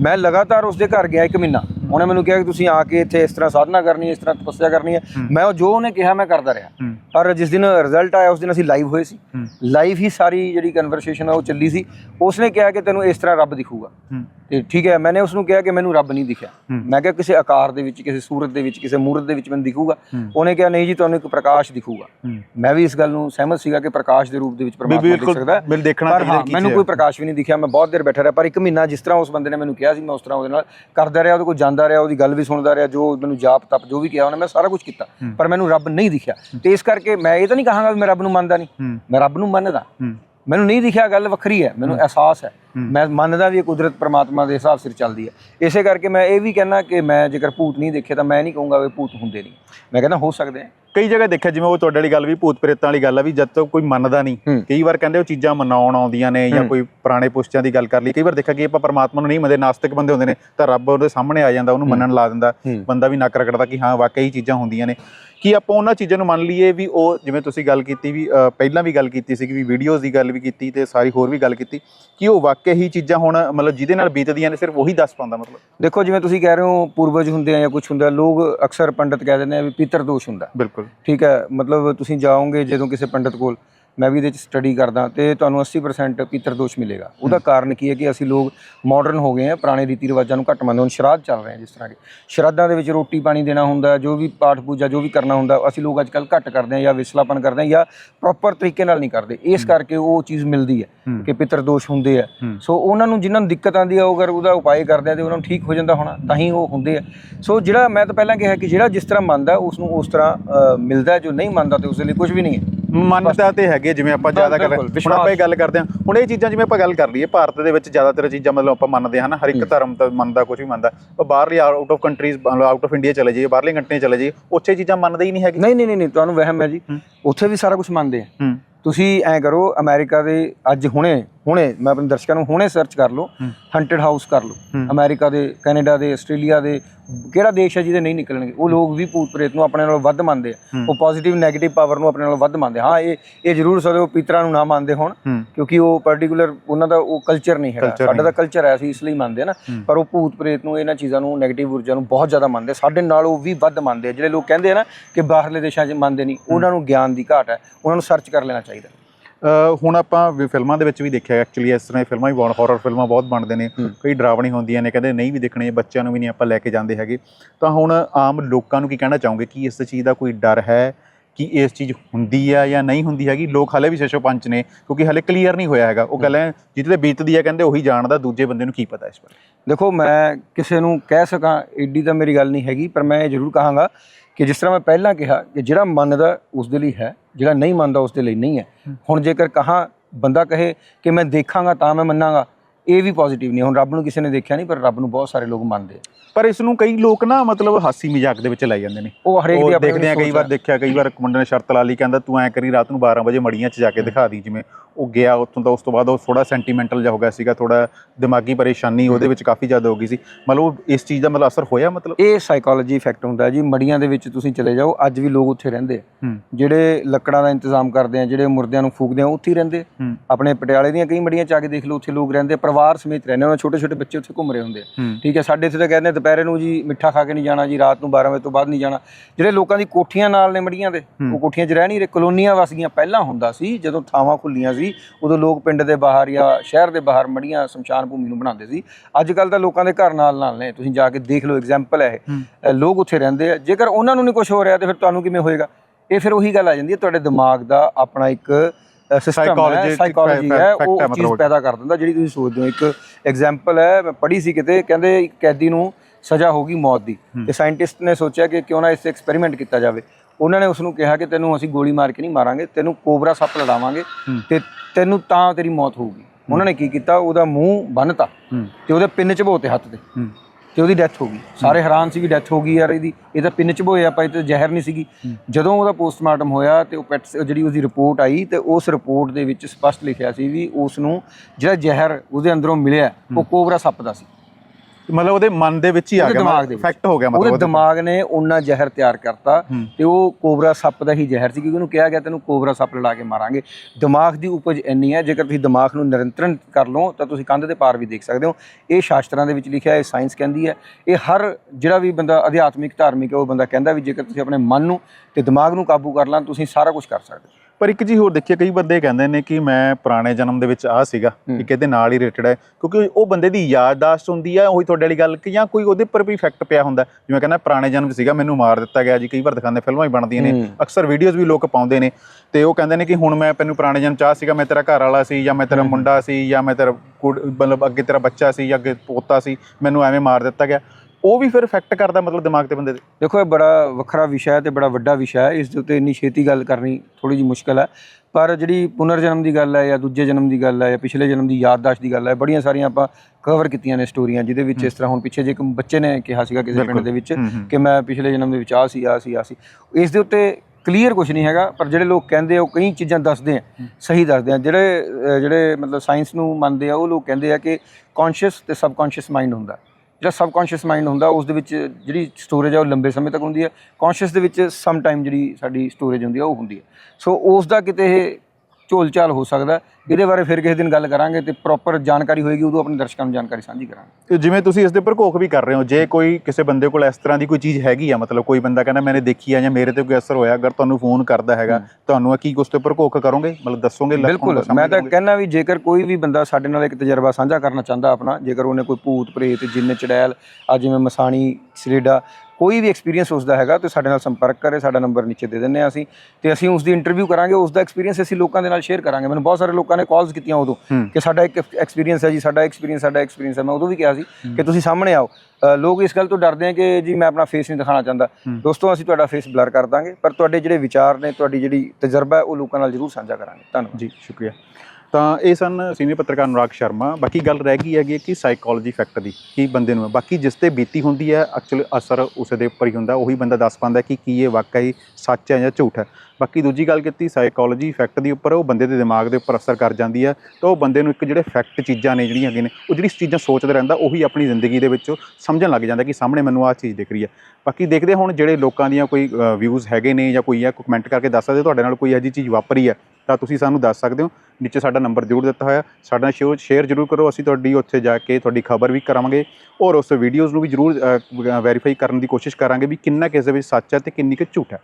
ਮੈਂ ਲਗਾਤਾਰ ਉਸ ਦੇ ਘਰ ਗਿਆ ਇੱਕ ਮਹੀਨਾ। ਉਹਨੇ ਮੈਨੂੰ ਕਿਹਾ ਕਿ ਤੁਸੀਂ ਆ ਕੇ ਇੱਥੇ ਇਸ ਤਰ੍ਹਾਂ ਸਾਧਨਾ ਕਰਨੀ ਹੈ ਇਸ ਤਰ੍ਹਾਂ ਤਪੱਸਿਆ ਕਰਨੀ ਹੈ। ਮੈਂ ਉਹ ਜੋ ਉਹਨੇ ਕਿਹਾ ਮੈਂ ਕਰਦਾ ਰਿਹਾ। ਪਰ ਜਿਸ ਦਿਨ ਰਿਜ਼ਲਟ ਆਇਆ ਉਸ ਦਿਨ ਅਸੀਂ ਲਾਈਵ ਹੋਏ ਸੀ। ਲਾਈਵ ਹੀ ਸਾਰੀ ਜਿਹੜੀ ਕਨਵਰਸੇਸ਼ਨ ਆ ਉਹ ਚੱਲੀ ਸੀ। ਉਸਨੇ ਕਿਹਾ ਕਿ ਤੈਨੂੰ ਇਸ ਤਰ੍ਹਾਂ ਰੱਬ ਦਿਖੂਗਾ। ਤੇ ਠੀਕ ਹੈ ਮੈंने ਉਸ ਨੂੰ ਕਿਹਾ ਕਿ ਮੈਨੂੰ ਰੱਬ ਨਹੀਂ ਦਿਖਿਆ। ਮੈਂ ਕਿਹਾ ਕਿਸੇ ਆਕਾਰ ਦੇ ਵਿੱਚ ਕਿਸੇ ਸੂਰਤ ਦੇ ਵਿੱਚ ਕਿਸੇ ਮੂਰਤ ਦੇ ਵਿੱਚ ਮੈਨੂੰ ਦਿਖੂਗਾ। ਉਹਨੇ ਕਿਹਾ ਨਹੀਂ ਜੀ ਤੁਹਾਨੂੰ ਇੱਕ ਪ੍ਰਕਾਸ਼ ਦਿਖੂਗਾ। ਮੈਂ ਵੀ ਇਸ ਗੱਲ ਨੂੰ ਸਹਿਮਤ ਸੀਗਾ ਕਿ ਪ੍ਰਕਾਸ਼ ਦੇ ਰੂਪ ਦੇ ਵਿੱਚ ਪਰਮਾਤਮਾ ਦਿਖ ਸਕਦਾ ਹੈ। ਪਰ ਹਾਂ, ਮੈਨੂੰ ਕੋਈ ਪ੍ਰਕਾਸ਼ ਵੀ ਨਹੀਂ ਦਿਖਿਆ। ਮੈਂ ਬਹੁਤ ਦੇਰ ਬੈਠਾ ਰਿਹਾ ਪਰ ਇੱਕ ਮਹੀਨਾ ਜਿਸ ਤਰ੍ਹਾਂ ਉਸ ਬੰਦੇ ਨੇ ਮੈਨੂੰ ਕਿਹਾ ਸੀ ਮੈਂ ਉਸ ਤਰ੍ਹਾਂ ਉਹਦੇ ਨਾਲ ਕਰਦਾ ਰਿਹਾ ਉਹਦੇ ਕੋਲ ਜਾਂਦਾ ਰਿਹਾ ਉਹਦੀ ਗੱਲ ਵੀ ਸੁਣਦਾ ਰਿਹਾ ਜੋ ਮੈਨੂੰ ਜਾਪ ਤਪ ਜੋ ਵੀ ਕਿਹਾ ਉਹਨੇ ਮੈਂ ਸਾਰਾ ਕੁਝ ਕੀਤਾ। ਪਰ ਮੈਨੂੰ ਰੱਬ ਨਹੀਂ ਦਿਖਿਆ। ਤੇ ਇਸ ਕਰਕੇ ਮੈਂ ਇਹ ਤਾਂ ਨਹੀਂ ਕਹਾਂਗਾ ਵੀ ਮੈਂ ਰੱਬ ਨੂੰ ਮੰਨਦਾ ਨਹੀਂ। ਮੈਂ ਰੱਬ ਨੂੰ ਮੰਨਦਾ। ਮੈਨੂੰ ਨਹੀਂ ਦਿਖਿਆ ਗੱਲ ਵੱਖਰੀ ਹੈ। ਮੈਨੂੰ ਅਹਿਸਾਸ ਹੈ। ਮੈਂ ਮੰਨਦਾ ਵੀ ਇਹ ਕੁਦਰਤ ਪ੍ਰਮਾਤਮਾ ਦੇ ਹਿਸਾਬ ਸਿਰ ਚੱਲਦੀ ਹੈ। ਇਸੇ ਕਰਕੇ ਮੈਂ ਇਹ ਵੀ ਕਹਿਣਾ ਕਿ ਮੈਂ ਜੇਕਰ ਭੂਤ ਨਹੀਂ ਦੇਖੇ ਤਾਂ ਮੈਂ ਨਹੀਂ ਕਹੂੰਗਾ ਵੀ ਭੂਤ ਹੁੰਦੇ ਨਹੀਂ। ਮੈਂ ਕਹਿੰਦਾ ਹੋ ਸਕਦੇ ਆ। ਕਈ ਜਗ੍ਹਾ ਦੇਖਿਆ ਜਿਵੇਂ ਉਹ ਤੁਹਾਡੇ ਵਾਲੀ ਗੱਲ ਵੀ ਭੂਤ ਪ੍ਰੇਤਾਂ ਵਾਲੀ ਗੱਲ ਆ ਵੀ ਜਦ ਤੱਕ ਕੋਈ ਮੰਨਦਾ ਨਹੀਂ। ਕਈ ਵਾਰ ਕਹਿੰਦੇ ਉਹ ਚੀਜ਼ਾਂ ਮਨਾਉਣ ਆਉਂਦੀਆਂ ਨੇ ਜਾਂ ਕੋਈ ਪੁਰਾਣੇ ਪੁਸ਼ਤਿਆਂ ਦੀ ਗੱਲ ਕਰ ਲਈ ਕਈ ਵਾਰ ਦੇਖਿਆ ਕਿ ਆਪਾਂ ਪਰਮਾਤਮਾ ਨੂੰ ਨਹੀਂ ਮੰਨਦੇ ਨਾਸਤਿਕ ਬੰਦੇ ਹੁੰਦੇ ਨੇ ਤਾਂ ਰੱਬ ਉਹਦੇ ਸਾਹਮਣੇ ਆ ਜਾਂਦਾ ਉਹਨੂੰ ਮੰਨਣ ਲਾ ਦਿੰਦਾ। ਬੰਦਾ ਵੀ ਨੱਕ ਰਗੜਦਾ ਕਿ ਹਾਂ ਵਾਕਈ ਚੀਜ਼ਾਂ ਹੁੰਦੀਆਂ ਨੇ। ਕੀ ਆਪਾਂ ਉਹਨਾਂ ਚੀਜ਼ਾਂ ਨੂੰ ਮੰਨ ਲਈਏ ਵੀ ਉਹ ਜਿਵੇਂ ਤੁਸੀਂ ਗੱਲ ਕੀਤੀ ਵੀ ਪਹਿਲਾਂ ਵੀ ਗੱਲ ਕੀਤੀ ਸੀ ਕਿ ਵੀ ਵੀਡੀਓਜ਼ ਦੀ ਗੱਲ ਵੀ ਕੀਤੀ ਤੇ ਸਾਰੀ ਹੋਰ ਵੀ ਗੱਲ ਕੀਤੀ ਕਿ ਉਹ ਵਾਕਈ ਹੀ ਚੀਜ਼ਾਂ ਹੁਣ ਮਤਲਬ ਜਿਹਦੇ ਨਾਲ ਬੀਤਦੀਆਂ ਨੇ ਸਿਰਫ ਉਹੀ ਦੱਸ ਪਾਉਂਦਾ ਮਤਲਬ। ਦੇਖੋ ਜਿਵੇਂ ਤੁਸੀਂ ਕਹਿ ਰਹੇ ਹੋ ਪੂਰਵਜ ਹੁੰਦੇ ਆ ਜਾਂ ਕੁਝ ਹੁੰਦਾ ਲੋਕ ਅਕਸਰ ਪੰਡਤ ਕਹਿ ਦਿੰਦੇ ਆ ਵੀ ਪਿਤਰ ਦੋਸ਼ ਹੁੰਦਾ। ਬਿਲਕੁਲ। ਠੀਕ ਹੈ ਮਤਲਬ ਤੁਸੀਂ ਜਾਓਗੇ ਜਦੋਂ ਕਿਸੇ ਪੰਡਤ ਕੋਲ ਮੈਂ ਵੀ ਇਹਦੇ ਚ ਸਟੱਡੀ ਕਰਦਾ ਤੇ ਤੁਹਾਨੂੰ 80% ਪਿਤਰ ਦੋਸ਼ ਮਿਲੇਗਾ। ਉਹਦਾ ਕਾਰਨ ਕੀ ਹੈ ਕਿ ਅਸੀਂ ਲੋਕ ਮਾਡਰਨ ਹੋ ਗਏ ਆ ਪੁਰਾਣੇ ਰੀਤੀ ਰਿਵਾਜਾਂ ਨੂੰ ਘੱਟ ਮੰਨਦੇ ਹੁਣ ਸ਼ਰਾਧ ਚੱਲ ਰਹੇ ਆ ਜਿਸ ਤਰ੍ਹਾਂ ਕਿ ਸ਼ਰਾਧਾਂ ਦੇ ਵਿੱਚ ਰੋਟੀ ਪਾਣੀ ਦੇਣਾ ਹੁੰਦਾ ਜੋ ਵੀ ਪਾਠ ਪੂਜਾ ਜੋ ਵੀ ਕਰਨਾ ਹੁੰਦਾ ਅਸੀਂ ਲੋਕ ਅੱਜਕੱਲ ਘੱਟ ਕਰਦੇ ਆ ਜਾਂ ਵਿਸਲਾਪਨ ਕਰਦੇ ਆ ਜਾਂ ਪ੍ਰੋਪਰ ਤਰੀਕੇ ਨਾਲ ਨਹੀਂ ਕਰਦੇ। ਇਸ ਕਰਕੇ ਉਹ ਚੀਜ਼ ਮਿਲਦੀ ਹੈ ਕਿ ਪਿਤਰ ਦੋਸ਼ ਹੁੰਦੇ ਆ। ਸੋ ਉਹਨਾਂ ਨੂੰ ਜਿਨ੍ਹਾਂ ਨੂੰ ਦਿੱਕਤ ਆਉਂਦੀ ਆ ਉਹ ਅਗਰ ਉਹਦਾ ਉਪਾਅ ਕਰਦੇ ਆ ਤੇ ਉਹਨਾਂ ਨੂੰ ਠੀਕ ਹੋ ਜਾਂਦਾ ਹੋਣਾ ਤਾਂ ਹੀ ਉਹ ਹੁੰਦੇ ਆ। ਸੋ ਜਿਹੜਾ ਮੈਂ ਤਾਂ ਪਹਿਲਾਂ ਕਿਹਾ ਕਿ ਜਿਹੜਾ ਜਿਸ ਤਰ੍ਹਾਂ ਮੰਨਦਾ ਉਸ ਨੂੰ ਉਸ ਤਰ੍ਹਾਂ ਮਿਲਦਾ ਜੋ ਨਹੀਂ ਮੰਨਦਾ ਤੇ ਉਸ ਦੇ ਲਈ ਕੁਝ ਵੀ ਨਹੀਂ ਹੈ। ਮੰਨਦਾ ਤੇ ਹੈਗੇ ਜਿਵੇਂ ਆਪਾਂ ਜ਼ਿਆਦਾ ਕਰ ਹੁਣ ਆਪਾਂ ਇਹ ਗੱਲ ਕਰਦੇ ਹਾਂ ਹੁਣ ਇਹ ਚੀਜ਼ਾਂ ਜਿਵੇਂ ਆਪਾਂ ਗੱਲ ਕਰ ਲਈਏ ਭਾਰਤ ਦੇ ਵਿੱਚ ਜ਼ਿਆਦਾਤਰ ਚੀਜ਼ਾਂ ਮਤਲਬ ਆਪਾਂ ਮੰਨਦੇ ਹਾਂ ਨਾ ਹਰ ਇੱਕ ਧਰਮ ਤਾਂ ਮੰਨਦਾ ਕੁਝ ਵੀ ਮੰਨਦਾ। ਪਰ ਬਾਹਰਲੀ ਆਊਟ ਆਫ ਕੰਟਰੀਜ਼ ਮਤਲਬ ਆਊਟ ਆਫ ਇੰਡੀਆ ਚਲੇ ਜਾਈਏ ਬਾਹਰਲੀ ਕੰਟਰੀਆਂ ਚਲੇ ਜਾਈਏ ਉੱਥੇ ਚੀਜ਼ਾਂ ਮੰਨਦੇ ਹੀ ਨਹੀਂ ਹੈਗੇ। ਨਹੀਂ ਨਹੀਂ ਨਹੀਂ ਨਹੀਂ, ਤੁਹਾਨੂੰ ਵਹਿਮ ਹੈ ਜੀ। ਉੱਥੇ ਵੀ ਸਾਰਾ ਕੁਝ ਮੰਨਦੇ ਆ। ਹੂੰ। ਤੁਸੀਂ ਐਂ ਕਰੋ ਅਮਰੀਕਾ ਦੇ ਅੱਜ ਹੁਣੇ ਹੁਣੇ ਮੈਂ ਆਪਣੇ ਦਰਸ਼ਕਾਂ ਨੂੰ ਹੁਣੇ ਸਰਚ ਕਰ ਲਓ ਹੰਟਡ ਹਾਊਸ ਕਰ ਲਓ। ਅਮਰੀਕਾ ਦੇ ਕੈਨੇਡਾ ਦੇ ਆਸਟ੍ਰੇਲੀਆ ਦੇ ਕਿਹੜਾ ਦੇਸ਼ ਹੈ ਜਿਹਦੇ ਨਹੀਂ ਨਿਕਲਣਗੇ? ਉਹ ਲੋਕ ਵੀ ਭੂਤ ਪ੍ਰੇਤ ਨੂੰ ਆਪਣੇ ਨਾਲੋਂ ਵੱਧ ਮੰਨਦੇ ਆ। ਉਹ ਪੋਜ਼ਿਟਿਵ 네ਗੇਟਿਵ ਪਾਵਰ ਨੂੰ ਆਪਣੇ ਨਾਲੋਂ ਵੱਧ ਮੰਨਦੇ। ਹਾਂ ਇਹ ਇਹ ਜ਼ਰੂਰ ਸਕਦੇ ਉਹ ਪਿਤਰਾਂ ਨੂੰ ਨਾ ਮੰਨਦੇ ਹੋਣ ਹੂੰ। ਕਿਉਂਕਿ ਉਹ ਪਾਰਟਿਕੂਲਰ ਉਹਨਾਂ ਦਾ ਉਹ ਕਲਚਰ ਨਹੀਂ ਹੈਗਾ। ਸਾਡਾ ਤਾਂ ਕਲਚਰ ਹੈ ਅਸੀਂ ਇਸ ਲਈ ਮੰਨਦੇ ਆ ਨਾ। ਪਰ ਉਹ ਭੂਤ ਪ੍ਰੇਤ ਨੂੰ ਇਹਨਾਂ ਚੀਜ਼ਾਂ ਨੂੰ 네ਗੇਟਿਵ ਊਰਜਾ ਨੂੰ ਬਹੁਤ ਜ਼ਿਆਦਾ ਮੰਨਦੇ। ਸਾਡੇ ਨਾਲੋਂ ਵੀ ਵੱਧ ਮੰਨਦੇ ਆ। ਜਿਹੜੇ ਲੋਕ ਕਹਿੰਦੇ ਆ ਨਾ ਕਿ ਬਾਹਰਲੇ ਦੇਸ਼ਾਂ 'ਚ ਮੰਨਦੇ ਨਹੀਂ ਉਹਨਾਂ ਨੂੰ ਗਿਆਨ ਦੀ ਘਾਟ ਹੈ। ਉਹਨਾਂ ਨੂੰ ਸਰਚ ਕਰ ਲੈਣਾ ਚਾਹੀਦਾ। ਹੁਣ ਆਪਾਂ ਵੀ ਫਿਲਮਾਂ ਦੇ ਵਿੱਚ ਵੀ ਦੇਖਿਆ ਐਕਚੁਅਲੀ ਇਸ ਤਰ੍ਹਾਂ ਫਿਲਮਾਂ ਵੀ ਬਹੁਤ ਹਾਰਰ ਫਿਲਮਾਂ ਬਹੁਤ ਬਣਦੇ ਨੇ। ਕਈ ਡਰਾਵਣੀ ਹੁੰਦੀਆਂ ਨੇ ਕਹਿੰਦੇ ਨਹੀਂ ਵੀ ਦੇਖਣੇ ਬੱਚਿਆਂ ਨੂੰ ਵੀ ਨਹੀਂ ਆਪਾਂ ਲੈ ਕੇ ਜਾਂਦੇ ਹੈਗੇ। ਤਾਂ ਹੁਣ ਆਮ ਲੋਕਾਂ ਨੂੰ ਕੀ ਕਹਿਣਾ ਚਾਹੋਗੇ ਕਿ ਇਸ ਚੀਜ਼ ਦਾ ਕੋਈ ਡਰ ਹੈ ਕਿ ਇਸ ਚੀਜ਼ ਹੁੰਦੀ ਆ ਜਾਂ ਨਹੀਂ ਹੁੰਦੀ ਹੈਗੀ? ਲੋਕ ਹਲੇ ਵੀ ਸ਼ਸ਼ੋ ਪੰਚ ਨੇ ਕਿਉਂਕਿ ਹਲੇ ਕਲੀਅਰ ਨਹੀਂ ਹੋਇਆ ਹੈਗਾ। ਉਹ ਗੱਲ ਹੈ। ਜਿਹਦੇ ਤੇ ਬੀਤਦੀ ਹੈ ਕਹਿੰਦੇ ਉਹੀ ਜਾਣਦਾ ਦੂਜੇ ਬੰਦੇ ਨੂੰ ਕੀ ਪਤਾ ਇਸ ਬਾਰੇ? ਦੇਖੋ ਮੈਂ ਕਿਸੇ ਨੂੰ ਕਹਿ ਸਕਾਂ ਏਡੀ ਤਾਂ ਮੇਰੀ ਗੱਲ ਨਹੀਂ ਹੈਗੀ ਪਰ ਮੈਂ ਇਹ ਜ਼ਰੂਰ ਕਹਾਂਗਾ ਕਿ ਜਿਸ ਤਰ੍ਹਾਂ ਮੈਂ ਪਹਿਲਾਂ ਕਿਹਾ ਕਿ ਜਿਹੜਾ ਮੰਨਦਾ ਉਸ ਦੇ ਲਈ ਹੈ ਜਿਹੜਾ ਨਹੀਂ ਮੰਨਦਾ ਉਸ ਦੇ ਲਈ ਨਹੀਂ ਹੈ। ਹੁਣ ਜੇਕਰ ਕਹਾ ਬੰਦਾ ਕਹੇ ਕਿ ਮੈਂ ਦੇਖਾਂਗਾ ਤਾਂ ਮੈਂ ਮੰਨਾਂਗਾ ਇਹ ਵੀ ਪੋਜ਼ਿਟਿਵ ਨਹੀਂ ਹੁਣ ਰੱਬ ਨੂੰ ਕਿਸੇ ਨੇ ਦੇਖਿਆ ਨਹੀਂ ਪਰ ਰੱਬ ਨੂੰ ਬਹੁਤ ਸਾਰੇ ਲੋਕ ਮੰਨਦੇ ਆ। ਪਰ ਇਸ ਨੂੰ ਕਈ ਲੋਕ ਨਾ ਮਤਲਬ ਹਾਸੀ ਮਜ਼ਾਕ ਦੇ ਵਿੱਚ ਲਾਈ ਜਾਂਦੇ ਨੇ। ਉਹ ਹਰੇਕ ਦੀ ਆਪਣੀ ਦੇਖਦੇ ਆ ਕਈ ਵਾਰ। ਦੇਖਿਆ ਕਈ ਵਾਰ ਮੁੰਡੇ ਨੇ ਸ਼ਰਤ ਲਾ ਲਈ ਕਹਿੰਦਾ ਤੂੰ ਐ ਕਰੀ ਰਾਤ ਨੂੰ 12 ਵਜੇ ਮੜੀਆਂ 'ਚ ਜਾ ਕੇ ਦਿਖਾ ਦੀ ਜਿਵੇਂ ਉਹ ਗਿਆ ਉੱਥੋਂ ਤਾਂ ਉਸ ਤੋਂ ਬਾਅਦ ਉਹ ਥੋੜਾ ਸੈਂਟੀਮੈਂਟਲ ਜਿਹਾ ਹੋ ਗਿਆ ਸੀਗਾ ਥੋੜਾ ਦਿਮਾਗੀ ਪਰੇਸ਼ਾਨੀ ਉਹਦੇ ਵਿੱਚ ਕਾਫੀ ਜ਼ਿਆਦਾ ਹੋ ਗਈ ਸੀ। ਮਤਲਬ ਉਹ ਇਸ ਚੀਜ਼ ਦਾ ਮਤਲਬ ਅਸਰ ਹੋਇਆ ਮਤਲਬ? ਇਹ ਸਾਈਕੋਲੋਜੀ ਇਫੈਕਟ ਹੁੰਦਾ ਜੀ। ਮੜੀਆਂ ਦੇ ਵਿੱਚ ਤੁਸੀਂ ਚਲੇ ਜਾਓ ਅੱਜ ਵੀ ਲੋਕ ਉੱਥੇ ਰਹਿੰਦੇ ਜਿਹੜੇ ਲੱਕੜਾਂ ਦਾ ਇੰਤਜ਼ਾਮ ਕਰਦੇ ਆ ਜਿਹੜੇ ਮੁਰਦਿਆਂ ਨੂੰ ਫੂਕਦੇ ਆ ਉੱਥੇ ਹੀ ਰਹਿੰਦੇ ਆਪਣੇ ਪਟਿਆਲੇ ਦੀਆਂ ਕਈ ਮੜੀਆਂ ਚ ਆ ਕੇ ਦੇਖ ਲਓ ਉੱਥੇ ਲੋਕ ਰਹਿੰਦੇ ਆ, ਪਰਿਵਾਰ ਸਮੇਤ ਰਹਿੰਦੇ ਉਹਨਾਂ ਛੋਟੇ ਛੋਟੇ ਬੱਚੇ ਉੱਥੇ ਘੁੰਮ ਰਹੇ ਹੁੰਦੇ ਆ। ਠੀਕ ਹੈ ਸਾਡੇ ਇੱਥੇ ਤਾਂ ਕਹਿੰਦੇ ਦੁਪਹਿਰੇ ਨੂੰ ਜੀ ਮਿੱਠਾ ਖਾ ਕੇ ਨਹੀਂ ਜਾਣਾ ਜੀ ਰਾਤ ਨੂੰ 12 ਵਜੇ ਤੋਂ ਬਾਅਦ ਨਹੀਂ ਜਾਣਾ। ਜਿਹੜੇ ਲੋਕਾਂ ਦੀ ਕੋਠੀਆਂ ਨਾਲ ਨੇ ਮੜੀਆਂ ਦੇ। ਉਹ ਕੋਠੀਆਂ 'ਚ ਰਹਿ ਨਹੀਂ ਰਹੇ। ਕਲੋਨੀਆਂ ਵਸ ਗਈਆਂ। ਪਹਿਲਾਂ ਹੁੰਦਾ ਸੀ ਜਦੋਂ ਥਾਵਾਂ ਖੁੱਲੀਆਂ ਸੀ ਉਦੋਂ ਲੋਕ ਪਿੰਡ ਦੇ ਬਾਹਰ ਜਾਂ ਸ਼ਹਿਰ ਦੇ ਬਾਹਰ ਮੜੀਆਂ ਸ਼ਮਸ਼ਾਨ ਭੂਮੀ ਨੂੰ ਬਣਾਉਂਦੇ ਸੀ। ਅੱਜ ਕੱਲ ਤਾਂ ਲੋਕਾਂ ਦੇ ਘਰ ਨਾਲ ਨਾਲ ਨੇ। ਤੁਸੀਂ ਜਾ ਕੇ ਦੇਖ ਲਓ ਐਗਜ਼ਾਮਪਲ ਹੈ। ਇਹ ਲੋਕ ਉੱਥੇ ਰਹਿੰਦੇ ਆ। ਜੇਕਰ ਉਹਨਾਂ ਨੂੰ ਨਹੀਂ ਕੁਝ ਹੋ ਰਿਹਾ ਤੇ ਫਿਰ ਤੁਹਾਨੂੰ ਕਿਵੇਂ ਹੋਏਗਾ? ਇਹ ਫਿਰ ਉਹੀ ਗੱਲ ਆ ਜਾਂਦੀ ਹੈ। ਤੁਹਾਡੇ ਦਿਮਾਗ ਦਾ ਆਪਣਾ ਇੱਕ ਸਿਸਟਮ ਹੈ ਸਾਈਕੋਲੋਜੀ ਹੈ ਉਹ ਚੀਜ਼। ਪੈਦਾ ਕਰ ਦਿੰਦਾ ਜਿਹੜੀ ਤੁਸੀਂ ਸੋਚਦੇ ਹੋ। ਇੱਕ ਐਗਜ਼ਾਮਪਲ ਹੈ ਮੈਂ ਪੜ੍ਹੀ ਸੀ ਕਿਤੇ ਕਹਿੰਦੇ ਇੱਕ ਕੈਦੀ ਨੂੰ ਸਜ਼ਾ ਹੋਗੀ ਮੌਤ ਦੀ। ਤੇ ਸਾਇੰਟਿਸਟ ਨੇ ਸੋਚਿਆ ਕਿ ਕਿਉਂ ਨਾ ਇਸ ਤੇ ਐਕਸਪੈਰੀਮੈਂਟ ਕੀਤਾ ਜਾਵੇ। ਉਹਨਾਂ ਨੇ ਉਸ ਨੂੰ ਕਿਹਾ ਕਿ ਤੈਨੂੰ ਅਸੀਂ ਗੋਲੀ ਮਾਰ ਕੇ ਨਹੀਂ ਮਾਰਾਂਗੇ ਤੈਨੂੰ ਕੋਬਰਾ ਸੱਪ ਲੜਾਵਾਂਗੇ। ਤੇ ਤੈਨੂੰ ਤਾਂ ਤੇਰੀ ਮੌਤ ਹੋਊਗੀ। ਉਹਨਾਂ ਨੇ ਕੀ ਕੀਤਾ? ਉਹਦਾ ਮੂੰਹ ਬੰਨਤਾ ਤੇ ਉਹਦੇ ਪਿੰਨ ਚਬੋਤੇ ਹੱਥ ਤੇ। ਤੇ ਉਹਦੀ ਡੈਥ ਹੋ ਗਈ। ਸਾਰੇ ਹੈਰਾਨ ਸੀ ਵੀ ਡੈਥ ਹੋ ਗਈ ਯਾਰ ਇਹਦੀ। ਇਹ ਤਾਂ ਪਿੰਨ ਚਬੋਏ ਆਪਾਂ ਇਹ ਤਾਂ ਜ਼ਹਿਰ ਨਹੀਂ ਸੀਗੀ। ਜਦੋਂ ਉਹਦਾ ਪੋਸਟਮਾਰਟਮ ਹੋਇਆ ਤੇ ਉਹ ਪੈਟ ਜਿਹੜੀ ਉਹਦੀ ਰਿਪੋਰਟ ਆਈ ਤੇ ਉਸ ਰਿਪੋਰਟ ਦੇ ਵਿੱਚ ਸਪਸ਼ਟ ਲਿਖਿਆ ਸੀ ਵੀ ਉਸ ਨੂੰ ਜਿਹੜਾ ਜ਼ਹਿਰ ਉਹਦੇ ਅੰਦਰੋਂ ਮਿਲਿਆ ਉਹ ਕੋਬਰਾ ਸੱਪ ਦਾ ਸੀ। ਮਤਲਬ ਉਹਦੇ ਮਨ ਦੇ ਵਿੱਚ ਹੀ ਆ ਉਹਦੇ ਗਿਆ ਦਿਮਾਗ ਦੇ ਵਿੱਚ। ਇਫੈਕਟ ਹੋ ਗਿਆ ਮਤਲਬ ਉਹਦੇ ਉਹਦੇ- ਦਿਮਾਗ ਨੇ ਉਹਨਾਂ ਜ਼ਹਿਰ ਤਿਆਰ ਕਰਤਾ ਹੂੰ। ਤੇ ਉਹ ਕੋਬਰਾ ਸੱਪ ਦਾ ਹੀ ਜ਼ਹਿਰ ਸੀ ਕਿਉਂਕਿ ਉਹਨੂੰ ਕਿਹਾ ਗਿਆ ਤੈਨੂੰ ਕੋਬਰਾ ਸੱਪ ਲੜਾ ਕੇ ਮਾਰਾਂਗੇ। ਦਿਮਾਗ ਦੀ ਉਪਜ ਇੰਨੀ ਹੈ ਜੇਕਰ ਤੁਸੀਂ ਦਿਮਾਗ ਨੂੰ ਨਿਰੰਤਰਨ ਕਰ ਲਓ ਤਾਂ ਤੁਸੀਂ ਕੰਧ ਦੇ ਪਾਰ ਵੀ ਦੇਖ ਸਕਦੇ ਹੋ। ਇਹ ਸ਼ਾਸਤਰਾਂ ਦੇ ਵਿੱਚ ਲਿਖਿਆ ਹੈ ਇਹ ਸਾਇੰਸ ਕਹਿੰਦੀ ਹੈ। ਇਹ ਹਰ ਜਿਹੜਾ ਵੀ ਬੰਦਾ ਅਧਿਆਤਮਿਕ ਧਾਰਮਿਕ ਹੈ ਉਹ ਬੰਦਾ ਕਹਿੰਦਾ ਵੀ ਜੇਕਰ ਤੁਸੀਂ ਆਪਣੇ ਮਨ ਨੂੰ ਤੇ ਦਿਮਾਗ ਨੂੰ ਕਾਬੂ ਕਰ ਲਾਂ ਤੁਸੀਂ ਸਾਰਾ ਕੁਝ ਕਰ ਸਕਦੇ ਹੋ। ਪਰ ਇੱਕ ਚੀਜ਼ ਹੋਰ ਦੇਖੀਏ ਕਈ ਬੰਦੇ ਕਹਿੰਦੇ ਨੇ ਕਿ ਮੈਂ ਪੁਰਾਣੇ ਜਨਮ ਦੇ ਵਿੱਚ ਆ ਸੀਗਾ ਹੂੰ। ਕਿ ਇਹਦੇ ਨਾਲ ਹੀ ਰਿਲੇਟਡ ਹੈ ਕਿਉਂਕਿ ਉਹ ਬੰਦੇ ਦੀ ਯਾਦਦਾਸ਼ਤ ਹੁੰਦੀ ਹੈ ਉਹੀ ਤੁਹਾਡੇ ਵਾਲੀ ਗੱਲ ਕਿ ਜਾਂ ਕੋਈ ਉਹਦੇ ਪਰ ਵੀ ਇਫੈਕਟ ਪਿਆ ਹੁੰਦਾ ਜਿਵੇਂ ਕਹਿੰਦਾ ਪੁਰਾਣੇ ਜਨਮ ਸੀਗਾ ਮੈਨੂੰ ਮਾਰ ਦਿੱਤਾ ਗਿਆ ਜੀ ਕਈ ਵਾਰ ਦਿਖਾਉਂਦੇ ਫਿਲਮਾਂ ਵੀ ਬਣਦੀਆਂ ਨੇ ਹੂੰ। ਅਕਸਰ ਵੀਡੀਓਜ਼ ਵੀ ਲੋਕ ਪਾਉਂਦੇ ਨੇ ਤੇ ਉਹ ਕਹਿੰਦੇ ਨੇ ਕਿ ਹੁਣ ਮੈਂ ਮੈਨੂੰ ਪੁਰਾਣੇ ਜਨਮ 'ਚ ਆ ਸੀਗਾ ਮੈਂ ਤੇਰਾ ਘਰ ਵਾਲਾ ਸੀ ਜਾਂ ਮੈਂ ਤੇਰਾ ਹੂੰ। ਮੁੰਡਾ ਸੀ ਜਾਂ ਮੈਂ ਤੇਰਾ ਮਤਲਬ ਅੱਗੇ ਤੇਰਾ ਬੱਚਾ ਸੀ ਜਾਂ ਅੱਗੇ ਪੋਤਾ ਸੀ ਮੈਨੂੰ ਐਵੇਂ ਮਾਰ ਦਿੱਤਾ ਗਿਆ ਉਹ ਵੀ ਫਿਰ ਇਫੈਕਟ ਕਰਦਾ ਮਤਲਬ ਦਿਮਾਗ ਤੇ ਬੰਦੇ ਦੇ ਦੇਖੋ ਇਹ ਬੜਾ ਵੱਖਰਾ ਵਿਸ਼ਾ ਹੈ ਤੇ ਬੜਾ ਵੱਡਾ ਵਿਸ਼ਾ ਹੈ। ਇਸ ਦੇ ਉੱਤੇ ਇੰਨੀ ਛੇਤੀ ਗੱਲ ਕਰਨੀ ਥੋੜੀ ਜਿਹੀ ਮੁਸ਼ਕਲ ਹੈ। ਪਰ ਜਿਹੜੀ ਪੁਨਰ ਜਨਮ ਦੀ ਗੱਲ ਹੈ ਜਾਂ ਦੂਜੇ ਜਨਮ ਦੀ ਗੱਲ ਹੈ ਜਾਂ ਪਿਛਲੇ ਜਨਮ ਦੀ ਯਾਦਦਾਸ਼ਤ ਦੀ ਗੱਲ ਹੈ ਬੜੀਆਂ ਸਾਰੀਆਂ ਆਪਾਂ ਕਵਰ ਕੀਤੀਆਂ ਨੇ ਸਟੋਰੀਆਂ ਜਿਹਦੇ ਵਿੱਚ ਇਸ ਤਰ੍ਹਾਂ ਹੁਣ ਪਿੱਛੇ ਜੇ ਇੱਕ ਬੱਚੇ ਨੇ ਕਿਹਾ ਸੀਗਾ ਕਿਸੇ ਪਿੰਡ। ਦੇ ਵਿੱਚ। ਕਿ ਮੈਂ ਪਿਛਲੇ ਜਨਮ ਦੇ ਵਿੱਚ ਆ ਸੀ ਆ ਸੀ ਆ ਸੀ। ਇਸ ਦੇ ਉੱਤੇ ਕਲੀਅਰ ਕੁਝ ਨਹੀਂ ਹੈਗਾ ਪਰ ਜਿਹੜੇ ਲੋਕ ਕਹਿੰਦੇ ਆ ਉਹ ਕਈ ਚੀਜ਼ਾਂ ਦੱਸਦੇ ਆ ਸਹੀ ਦੱਸਦੇ ਆ। ਜਿਹੜੇ ਜਿਹੜੇ ਮਤਲਬ ਸਾਇੰਸ ਨੂੰ ਮੰਨਦੇ ਆ ਉਹ ਲੋਕ ਕਹਿੰਦੇ ਆ ਕਿ ਕੌਨਸ਼ੀਅਸ ਤੇ ਸਬਕੌਨਸ਼ੀਅਸ ਮਾਈਂਡ ਹੁੰਦਾ। ਜਿਹੜਾ ਸਬਕੌਨਸ਼ੀਅਸ ਮਾਈਂਡ ਹੁੰਦਾ, ਉਸ ਦੇ ਵਿੱਚ ਜਿਹੜੀ ਸਟੋਰੇਜ ਆ ਉਹ ਲੰਬੇ ਸਮੇਂ ਤੱਕ ਹੁੰਦੀ ਹੈ। ਕੌਨਸ਼ੀਅਸ ਦੇ ਵਿੱਚ ਸਮ ਟਾਈਮ ਜਿਹੜੀ ਸਾਡੀ ਸਟੋਰੇਜ ਹੁੰਦੀ ਆ, ਉਹ ਹੁੰਦੀ ਹੈ। ਸੋ ਉਸ ਦਾ ਕਿਤੇ ਇਹ ਝੋਲ ਚਾਲ ਹੋ ਸਕਦਾ। ਇਹਦੇ ਬਾਰੇ ਫਿਰ ਕਿਸੇ ਦਿਨ ਗੱਲ ਕਰਾਂਗੇ ਤੇ ਪ੍ਰੋਪਰ ਜਾਣਕਾਰੀ ਹੋਏਗੀ ਉਦੋਂ ਆਪਣੇ ਦਰਸ਼ਕਾਂ ਨੂੰ ਜਾਣਕਾਰੀ ਸਾਂਝੀ ਕਰਾਂਗੇ ਤੇ ਜਿਵੇਂ ਤੁਸੀਂ ਇਸ ਦੇ ਉੱਪਰ ਘੋਖ ਵੀ ਕਰ ਰਹੇ ਹੋ ਜੇ ਕੋਈ ਕਿਸੇ ਬੰਦੇ ਕੋਲ ਇਸ ਤਰ੍ਹਾਂ ਦੀ ਕੋਈ ਚੀਜ਼ ਹੈਗੀ ਆ ਮਤਲਬ ਕੋਈ ਬੰਦਾ ਕਹਿੰਦਾ ਮੈंने ਦੇਖੀ ਆ ਜਾਂ ਮੇਰੇ ਤੇ ਕੋਈ ਅਸਰ ਹੋਇਆ ਅਗਰ ਤੁਹਾਨੂੰ ਫੋਨ ਕਰਦਾ ਹੈਗਾ ਤੁਹਾਨੂੰ ਕੀ ਉਸ ਦੇ ਉੱਪਰ ਘੋਖ ਕਰੋਗੇ ਮਤਲਬ ਦੱਸੋਗੇ ਬਿਲਕੁਲ ਮੈਂ ਤਾਂ? ਕਹਿੰਦਾ ਵੀ ਜੇਕਰ ਕੋਈ ਵੀ ਬੰਦਾ ਸਾਡੇ ਨਾਲ ਇੱਕ ਤਜਰਬਾ ਸਾਂਝਾ ਕਰਨਾ ਚਾਹੁੰਦਾ ਆਪਣਾ ਜੇਕਰ ਉਹਨੇ ਕੋਈ ਭੂਤ ਪ੍ਰੇਤ ਜਿੰਨ ਚੜੈਲ ਆ ਜਿਵੇਂ ਮਸਾਣੀ ਸਲੇਡਾ ਕੋਈ ਵੀ ਐਕਸਪੀਰੀਅੰਸ ਉਸ ਦਾ ਹੈਗਾ ਤੇ ਸਾਡੇ ਨਾਲ ਸੰਪਰਕ ਕਰੇ ਸਾਡਾ ਨੰਬਰ ਨੀਚੇ ਦੇ ਦਿੰਨੇ ਆ ਅਸੀਂ ਤੇ ਅਸੀਂ ਉਸ ਦੀ ਇੰਟਰਵਿਊ ਕਰਾਂਗੇ ਉਸ ਦਾ ਐਕਸਪੀਰੀਅੰਸ ਅਸੀਂ ਲੋਕਾਂ ਦੇ ਨਾਲ ਸ਼ੇਅਰ ਕਰਾਂਗੇ। ਮੈਨੂੰ ਬਹੁਤ ਸਾਰੇ ਲੋਕਾਂ ਨੇ ਕਾਲਸ ਕੀਤੀਆਂ ਉਦੋਂ। ਕਿ ਸਾਡਾ ਇੱਕ ਐਕਸਪੀਰੀਅੰਸ ਹੈ ਜੀ ਸਾਡਾ ਐਕਸਪੀਰੀਅੰਸ ਸਾਡਾ ਐਕਸਪੀਰੀਅੰਸ ਹੈ। ਮੈਂ ਉਦੋਂ ਵੀ ਕਿਹਾ ਸੀ ਕਿ ਤੁਸੀਂ ਸਾਹਮਣੇ ਆਓ। ਲੋਕ ਇਸ ਗੱਲ ਤੋਂ ਡਰਦੇ ਆ ਕਿ ਜੀ ਮੈਂ ਆਪਣਾ ਫੇਸ ਨਹੀਂ ਦਿਖਾਉਣਾ ਚਾਹੁੰਦਾ। ਦੋਸਤੋ ਅਸੀਂ ਤੁਹਾਡਾ ਫੇਸ ਬਲਰ ਕਰ ਦਾਂਗੇ ਪਰ ਤੁਹਾਡੇ ਜਿਹੜੇ ਵਿਚਾਰ ਨੇ ਤੁਹਾਡੀ ਜਿਹੜੀ ਤਜਰਬਾ ਹੈ ਉਹ ਲੋਕਾਂ ਨਾਲ ਜ਼ਰੂਰ ਸਾਂਝਾ ਕਰਾਂਗੇ। ਧੰਨਵਾਦ। ਜੀ ਸ਼ੁਕਰੀਆ। ਤਾਂ ਇਹ ਸਨ ਸੀਨੀਅਰ ਪੱਤਰਕਾਰ ਅਨੁਰਾਗ ਸ਼ਰਮਾ। ਬਾਕੀ ਗੱਲ ਰਹਿ ਗਈ ਹੈਗੀ ਕਿ ਸਾਈਕੋਲੋਜੀ ਫੈਕਟ ਦੀ, ਕੀ ਬੰਦੇ ਨੂੰ ਬਾਕੀ ਜਿਸ ਤੇ ਬੀਤੀ ਹੁੰਦੀ ਹੈ ਐਕਚੁਅਲ ਅਸਰ ਉਸ ਦੇ ਉੱਪਰ ਹੀ ਹੁੰਦਾ। ਉਹੀ ਬੰਦਾ ਦੱਸ ਪਾਉਂਦਾ ਕਿ ਕੀ ਇਹ ਵਾਕਈ ਸੱਚ ਹੈ ਜਾਂ ਝੂਠ ਹੈ। ਬਾਕੀ ਦੂਜੀ ਗੱਲ ਕੀਤੀ ਸਾਈਕੋਲੋਜੀ ਫੈਕਟ ਦੀ ਉੱਪਰ ਉਹ ਬੰਦੇ ਦੇ ਦਿਮਾਗ ਦੇ ਉੱਪਰ ਅਸਰ ਕਰ ਜਾਂਦੀ ਹੈ। ਤਾਂ ਉਹ ਬੰਦੇ ਨੂੰ ਇੱਕ ਜਿਹੜੇ ਫੈਕਟ ਚੀਜ਼ਾਂ ਨੇ, ਜਿਹੜੀਆਂ ਹੈਗੀਆਂ ਨੇ, ਉਹ ਜਿਹੜੀ ਚੀਜ਼ਾਂ ਸੋਚਦਾ ਰਹਿੰਦਾ, ਉਹੀ ਆਪਣੀ ਜ਼ਿੰਦਗੀ ਦੇ ਵਿੱਚ ਸਮਝਣ ਲੱਗ ਜਾਂਦਾ ਕਿ ਸਾਹਮਣੇ ਮੈਨੂੰ ਆਹ ਚੀਜ਼ ਦਿਖ ਰਹੀ ਹੈ। ਬਾਕੀ ਦੇਖਦੇ ਹੁਣ ਜਿਹੜੇ ਲੋਕਾਂ ਦੀਆਂ ਕੋਈ ਵਿਊਜ਼ ਹੈਗੇ ਨੇ ਜਾਂ ਕੋਈ ਹੈ ਕਮੈਂਟ ਕਰਕੇ ਦੱਸ ਸਕਦੇ ਤੁਹਾਡੇ ਨਾਲ ਕੋਈ ਇਹੋ ਜਿਹੀ ਚੀਜ਼ ਵਾਪਰੀ ਹੈ, ਤਾਂ ਤੁਸੀਂ ਸਾਨੂੰ ਦੱਸ ਸਕਦੇ ਹੋ। ਨੀਚੇ ਸਾਡਾ ਨੰਬਰ ਜ਼ਰੂਰ ਦਿੱਤਾ ਹੋਇਆ। ਸਾਡਾ ਸ਼ੇਅਰ ਸ਼ੇਅਰ ਜ਼ਰੂਰ ਕਰੋ। ਅਸੀਂ ਤੁਹਾਡੀ ਉੱਥੇ ਜਾ ਕੇ ਤੁਹਾਡੀ ਖਬਰ ਵੀ ਕਰਾਵਾਂਗੇ ਔਰ ਉਸ ਵੀਡੀਓਜ਼ ਨੂੰ ਵੀ ਜ਼ਰੂਰ ਵੈਰੀਫਾਈ ਕਰਨ ਦੀ ਕੋਸ਼ਿਸ਼ ਕਰਾਂਗੇ ਵੀ ਕਿੰਨਾ ਕਿਸ ਦੇ ਵਿੱਚ ਸੱਚ ਹੈ ਤੇ ਕਿੰਨੀ ਕੁ ਝੂਠ ਹੈ।